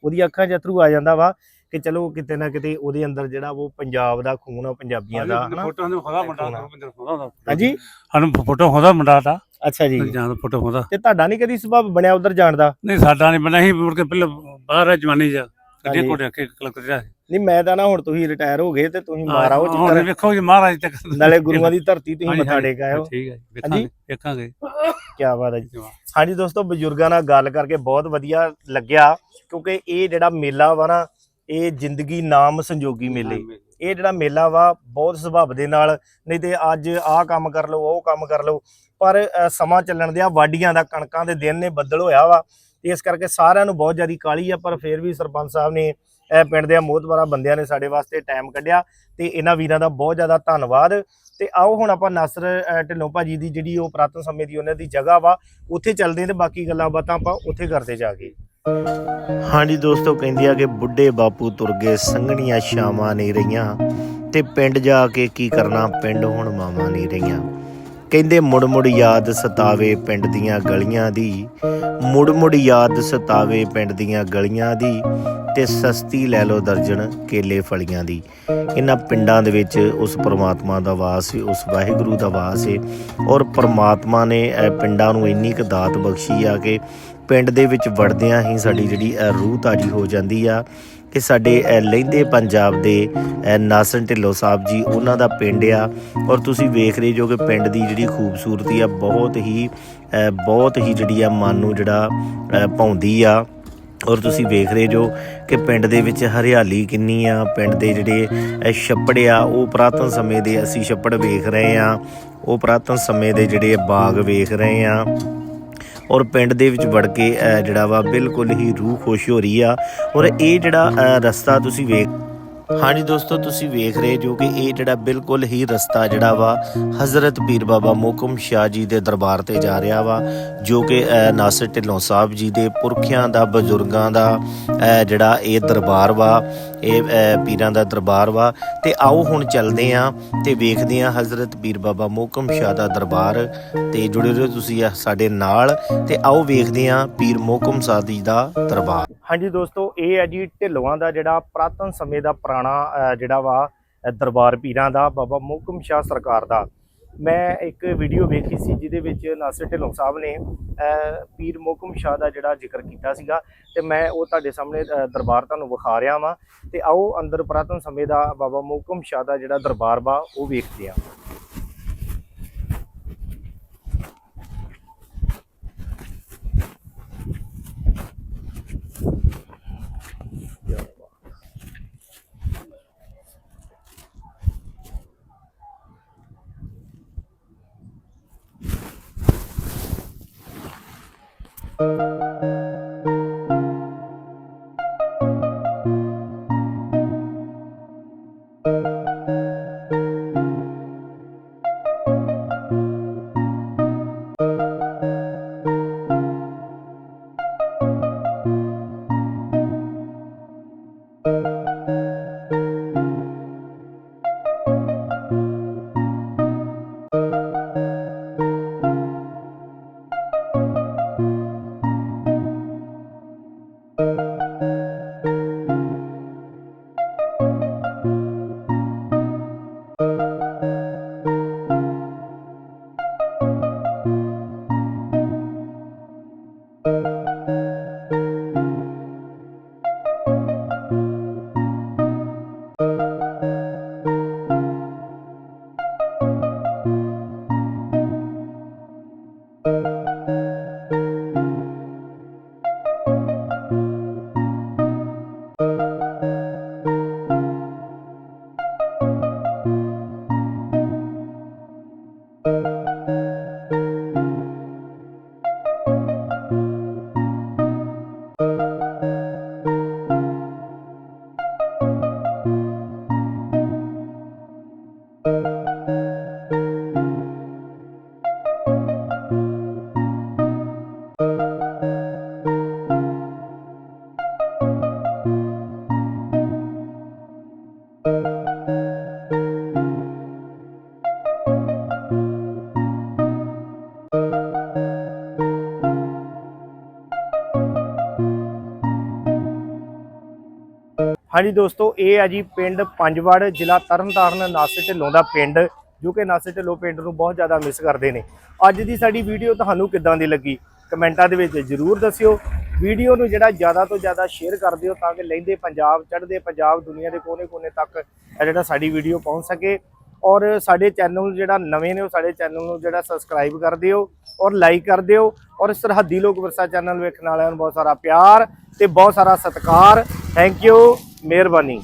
ਉਹਦੀਆਂ ਅੱਖਾਂ 'ਚ ਅਥਰੂ ਆ ਜਾਂਦਾ ਵਾ ਕਿ ਚਲੋ ਕਿਤੇ ਨਾ ਕਿਤੇ ਉਹਦੇ ਅੰਦਰ ਜਿਹੜਾ ਉਹ ਪੰਜਾਬ ਦਾ ਖੂਨ ਆ ਪੰਜਾਬੀਆਂ ਦਾ ਹਨਾ? ਫੋਟੋ ਨੂੰ ਖੋਦਾ ਮੁੰਡਾ ਰੁਪਿੰਦਰ ਖੋਦਾ ਹਾਂਜੀ? ਸਾਨੂੰ ਫੋਟੋ ਖੋਦਾ ਮੁੰਡਾ ਦਾ ਅੱਛਾ ਜੀ। ਜਾਂ ਫੋਟੋ ਖੋਦਾ ਤੇ ਤੁਹਾਡਾ ਨਹੀਂ ਕਦੀ ਸੁਭਾਅ ਬਣਿਆ ਉਧਰ ਜਾਣ ਦਾ? ਨਹੀਂ ਸਾਡਾ ਨਹੀਂ ਬਣਾ ਹੀ ਮੁੜ ਕੇ ਪਹਿਲਾਂ ਬਾਹਰ ਜਵਾਨੀ ਜਾ ਹਾਂਜੀ। ਕੱਢੇ ਕੋੜੇ ਕੇ ਕਲਕ ਜਾ ਨਹੀਂ ਮੈਂ ਤਾਂ ਨਾ ਹੁਣ ਤੁਸੀਂ ਰਿਟਾਇਰ ਹੋ ਗਏ ਤੇ ਤੁਸੀਂ ਮਾਰਾਓ ਹੁਣ ਚਿੱਤਰ ਵੇਖੋ ਜੀ ਮਹਾਰਾਜ ਤੱਕ ਨਾਲੇ ਗੁਰੂਆਂ ਦੀ ਧਰਤੀ ਤੁਸੀਂ ਮੱਥਾ ਟੇਕ ਆਇਓ। ਠੀਕ ਹੈ। ਵੇਖਾਂਗੇ ਵੇਖਾਂਗੇ। ਕੀ ਬਾਤ ਹੈ ਜੀ। ਹਾਂਜੀ ਦੋਸਤੋ ਬਜ਼ੁਰਗਾਂ ਨਾਲ ਗੱਲ ਕਰਕੇ ਬਹੁਤ ਵਧੀਆ ਲੱਗਿਆ ਕਿਉਂਕਿ ਇਹ ਜਿਹੜਾ ਮੇਲਾ ਵਾ ਨਾ ਇਹ ਜ਼ਿੰਦਗੀ ਨਾਮ ਸੰਜੋਗੀ ਮੇਲੇ। ਇਹ ਜਿਹੜਾ ਮੇਲਾ ਵਾ ਬਹੁਤ ਸੁਭਾਵ ਦੇ ਨਾਲ ਨਹੀਂ ਤੇ ਅੱਜ ਆਹ ਕੰਮ ਕਰ ਲਓ ਉਹ ਕੰਮ ਕਰ ਲਓ ਪਰ ਅ, ਸਮਾਂ ਚੱਲਣ ਦਿਆ ਵਾਢੀਆਂ ਦਾ ਕਣਕਾਂ ਦੇ ਦਿਨ ਨੇ ਬੱਦਲ ਹੋਇਆ ਵਾ ਤੇ ਇਸ ਕਰਕੇ ਸਾਰਿਆਂ ਨੂੰ ਬਹੁਤ ਜ਼ਿਆਦਾ ਕਾਲੀ ਆ ਪਰ ਫਿਰ ਵੀ ਸਰਪੰਚ ਸਾਹਿਬ ਨੇ ਇਹ ਪਿੰਡ ਦੇ ਮੋਹਤਬਰਾ ਬੰਦਿਆਂ ਨੇ ਸਾਡੇ ਵਾਸਤੇ ਟਾਈਮ ਕੱਢਿਆ ਤੇ ਇਹਨਾਂ ਵੀਰਾਂ ਦਾ ਬਹੁਤ ਜ਼ਿਆਦਾ ਧੰਨਵਾਦ। ਤੇ ਆਓ ਹੁਣ ਆਪਾਂ ਨਸਰ ਢਿੱਲੋਂ ਭਾਜੀ ਦੀ ਜਿਹੜੀ ਉਹ ਪ੍ਰਾਤਨ ਸਮੇਂ ਦੀ ਉਹਨਾਂ ਦੀ ਜਗ੍ਹਾ ਵਾ, ਉੱਥੇ ਚੱਲਦੇ ਹਾਂ ਤੇ ਬਾਕੀ ਗੱਲਾਂ ਬਾਤਾਂ ਆਪਾਂ ਉੱਥੇ ਕਰਦੇ ਜਾ ਕੇ ਹਾਂਜੀ ਦੋਸਤੋ, ਕਹਿੰਦੀ ਆ ਕਿ ਬੁੱਢੇ ਬਾਪੂ ਤੁਰ ਗਏ, ਸੰਘਣੀਆਂ ਸ਼ਾਮਾਂ ਨਹੀਂ ਰਹੀਆਂ। ਤੇ ਪਿੰਡ ਜਾ ਕੇ ਕੀ ਕਰਨਾ, ਪਿੰਡ ਹੁਣ ਮਾਵਾਂ ਨਹੀਂ ਰਹੀਆਂ। ਕਹਿੰਦੇ ਮੁੜ ਮੁੜ ਯਾਦ ਸਤਾਵੇ ਪਿੰਡ ਦੀਆਂ ਗਲੀਆਂ ਦੀ। ਮੁੜ ਮੁੜ ਯਾਦ ਸਤਾਵੇ ਪਿੰਡ ਦੀਆਂ ਗਲੀਆਂ ਦੀ ਤੇ ਸਸਤੀ ਲੈ ਲਓ ਦਰਜਨ ਕੇਲੇ ਫਲੀਆਂ ਦੀ। ਇਹਨਾਂ ਪਿੰਡਾਂ ਦੇ ਵਿੱਚ ਉਸ ਪ੍ਰਮਾਤਮਾ ਦਾ ਵਾਸ ਹੈ ਉਸ ਵਾਹਿਗੁਰੂ ਦਾ ਵਾਸ ਹੈ ਔਰ ਪ੍ਰਮਾਤਮਾ ਨੇ ਇਹ ਪਿੰਡਾਂ ਨੂੰ ਇੰਨੀ ਕੁ ਦਾਤ ਬਖਸ਼ੀ ਆ ਕਿ ਪਿੰਡ ਦੇ ਵਿੱਚ ਵੜਦਿਆਂ ਹੀ ਸਾਡੀ ਜਿਹੜੀ ਰੂਹ ਤਾਜੀ ਹੋ ਜਾਂਦੀ ਆ। ਕਿ ਸਾਡੇ ਲਹਿੰਦੇ ਪੰਜਾਬ ਦੇ ਇਹ ਨਾਸਨ ਢਿੱਲੋਂ ਸਾਹਿਬ ਜੀ, ਉਹਨਾਂ ਦਾ ਪਿੰਡ ਆ। ਔਰ ਤੁਸੀਂ ਵੇਖ ਰਹੇ ਜੋ ਕਿ ਪਿੰਡ ਦੀ ਜਿਹੜੀ ਖੂਬਸੂਰਤੀ ਆ, ਬਹੁਤ ਹੀ ਬਹੁਤ ਹੀ ਜਿਹੜੀ ਆ ਮਨ ਨੂੰ ਜਿਹੜਾ ਪਾਉਂਦੀ ਆ। ਔਰ ਤੁਸੀਂ ਵੇਖ ਰਹੇ ਜੋ ਕਿ ਪਿੰਡ ਦੇ ਵਿੱਚ ਹਰਿਆਲੀ ਕਿੰਨੀ ਆ, ਪਿੰਡ ਦੇ ਜਿਹੜੇ ਛੱਪੜ ਆ, ਉਹ ਪੁਰਾਤਨ ਸਮੇਂ ਦੇ ਅਸੀਂ ਛੱਪੜ ਵੇਖ ਰਹੇ ਆ। ਉਹ ਪੁਰਾਤਨ ਸਮੇਂ ਦੇ ਜਿਹੜੇ ਬਾਗ ਵੇਖ ਰਹੇ ਆ। ਔਰ ਪਿੰਡ ਦੇ ਵਿੱਚ ਵੜ ਕੇ ਜਿਹੜਾ ਵਾ ਬਿਲਕੁਲ ਹੀ ਰੂਹ ਖੁਸ਼ ਹੋ ਰਹੀ ਆ। ਔਰ ਇਹ ਜਿਹੜਾ ਰਸਤਾ ਤੁਸੀਂ ਵੇਖ ਹਾਂਜੀ ਦੋਸਤੋ, ਤੁਸੀਂ ਵੇਖ ਰਹੇ ਜੋ ਕਿ ਇਹ ਜਿਹੜਾ ਬਿਲਕੁਲ ਹੀ ਰਸਤਾ ਜਿਹੜਾ ਵਾ, ਹਜ਼ਰਤ ਪੀਰ ਬਾਬਾ ਮੋਕਮ ਸ਼ਾਹ ਜੀ ਦੇ ਦਰਬਾਰ ਤੇ ਜਾ ਰਿਹਾ ਵਾ, ਜੋ ਕਿ ਨਾਸਰ ਢਿੱਲੋਂ ਸਾਹਿਬ ਜੀ ਦੇ ਪੁਰਖਿਆਂ ਦਾ, ਬਜ਼ੁਰਗਾਂ ਦਾ ਜਿਹੜਾ ਇਹ ਦਰਬਾਰ ਵਾ, ਇਹ ਪੀਰਾਂ ਦਾ ਦਰਬਾਰ ਵਾ। ਤੇ ਆਓ ਹੁਣ ਚੱਲਦੇ ਆਂ ਤੇ ਵੇਖਦੇ ਆਂ ਹਜ਼ਰਤ ਪੀਰ ਬਾਬਾ ਮੋਕਮ ਸ਼ਾਹ ਦਾ ਦਰਬਾਰ ਤੇ ਜੁੜੇ ਰਹੋ ਤੁਸੀਂ ਸਾਡੇ ਨਾਲ। ਤੇ ਆਓ ਵੇਖਦੇ ਆਂ ਪੀਰ ਮੋਕਮ ਸਾਹ ਜੀ ਦਾ ਦਰਬਾਰ। ਹਾਂਜੀ ਦੋਸਤੋ, ਇਹ ਹੈ ਜੀ ਢਿੱਲੋਂ ਦਾ ਜਿਹੜਾ ਪ੍ਰਾਤਨ ਸਮੇਂ ਦਾ ਪੁਰਾਣਾ ਜਿਹੜਾ ਵਾ ਦਰਬਾਰ ਪੀਰਾਂ ਦਾ, ਬਾਬਾ ਮੋਹਕਮ ਸ਼ਾਹ ਸਰਕਾਰ ਦਾ। ਮੈਂ ਇੱਕ ਵੀਡੀਓ ਵੇਖੀ ਸੀ ਜਿਹਦੇ ਵਿੱਚ ਨਾਸਰ ਢਿੱਲੋਂ ਸਾਹਿਬ ਨੇ ਪੀਰ ਮੋਹਕਮ ਸ਼ਾਹ ਦਾ ਜਿਹੜਾ ਜ਼ਿਕਰ ਕੀਤਾ ਸੀਗਾ ਤੇ ਮੈਂ ਉਹ ਤੁਹਾਡੇ ਸਾਹਮਣੇ ਦਰਬਾਰ ਤੁਹਾਨੂੰ ਵਿਖਾ ਰਿਹਾ ਵਾਂ ਤੇ ਆਓ ਅੰਦਰ ਪ੍ਰਾਤਨ ਸਮੇਂ ਦਾ ਬਾਬਾ ਮੋਹਕਮ ਸ਼ਾਹ ਦਾ ਜਿਹੜਾ ਦਰਬਾਰ ਵਾ, ਉਹ ਵੇਖਦੇ ਹਾਂ ਹਾਂਜੀ ਦੋਸਤੋ, ਇਹ ਹੈ ਜੀ ਪਿੰਡ ਪੰਜਵੜ, ਜ਼ਿਲ੍ਹਾ ਤਰਨਤਾਰਨ, ਨਾਸੇ ਢਿੱਲੋਂ ਦਾ ਪਿੰਡ, ਜੋ ਕਿ ਨਾਸੇ ਢਿੱਲੋਂ ਪਿੰਡ ਨੂੰ ਬਹੁਤ ਜ਼ਿਆਦਾ ਮਿਸ ਕਰਦੇ ਨੇ। ਅੱਜ ਦੀ ਸਾਡੀ ਵੀਡੀਓ ਤੁਹਾਨੂੰ ਕਿੱਦਾਂ ਦੀ ਲੱਗੀ? ਕਮੈਂਟਾਂ ਦੇ ਵਿੱਚ ਜਰੂਰ ਦੱਸਿਓ। ਵੀਡੀਓ ਨੂੰ ਜਿਹੜਾ ਜ਼ਿਆਦਾ ਤੋਂ ਜ਼ਿਆਦਾ ਸ਼ੇਅਰ ਕਰ ਦਿਓ ਤਾਂ ਕਿ ਲੈਂਦੇ ਪੰਜਾਬ, ਚੜ੍ਹਦੇ ਪੰਜਾਬ, ਦੁਨੀਆ ਦੇ ਕੋਨੇ-ਕੋਨੇ ਤੱਕ ਜਿਹੜਾ ਸਾਡੀ ਵੀਡੀਓ ਪਹੁੰਚ ਸਕੇ। ਔਰ ਸਾਡੇ ਚੈਨਲ ਨੂੰ ਜਿਹੜਾ ਨਵੇਂ ਨੇ, ਉਹ ਸਾਡੇ ਚੈਨਲ ਨੂੰ ਜਿਹੜਾ ਸਬਸਕ੍ਰਾਈਬ ਕਰ ਦਿਓ ਔਰ ਲਾਈਕ ਕਰ ਦਿਓ। ਔਰ ਸਰਹੱਦੀ ਲੋਕ ਵਿਰਸਾ ਚੈਨਲ ਵੇਖਣ ਵਾਲਿਆਂ ਨੂੰ ਬਹੁਤ ਸਾਰਾ ਪਿਆਰ ਤੇ ਬਹੁਤ ਸਾਰਾ ਸਤਿਕਾਰ। ਥੈਂਕ ਯੂ ਮਿਹਰਬਾਨੀ।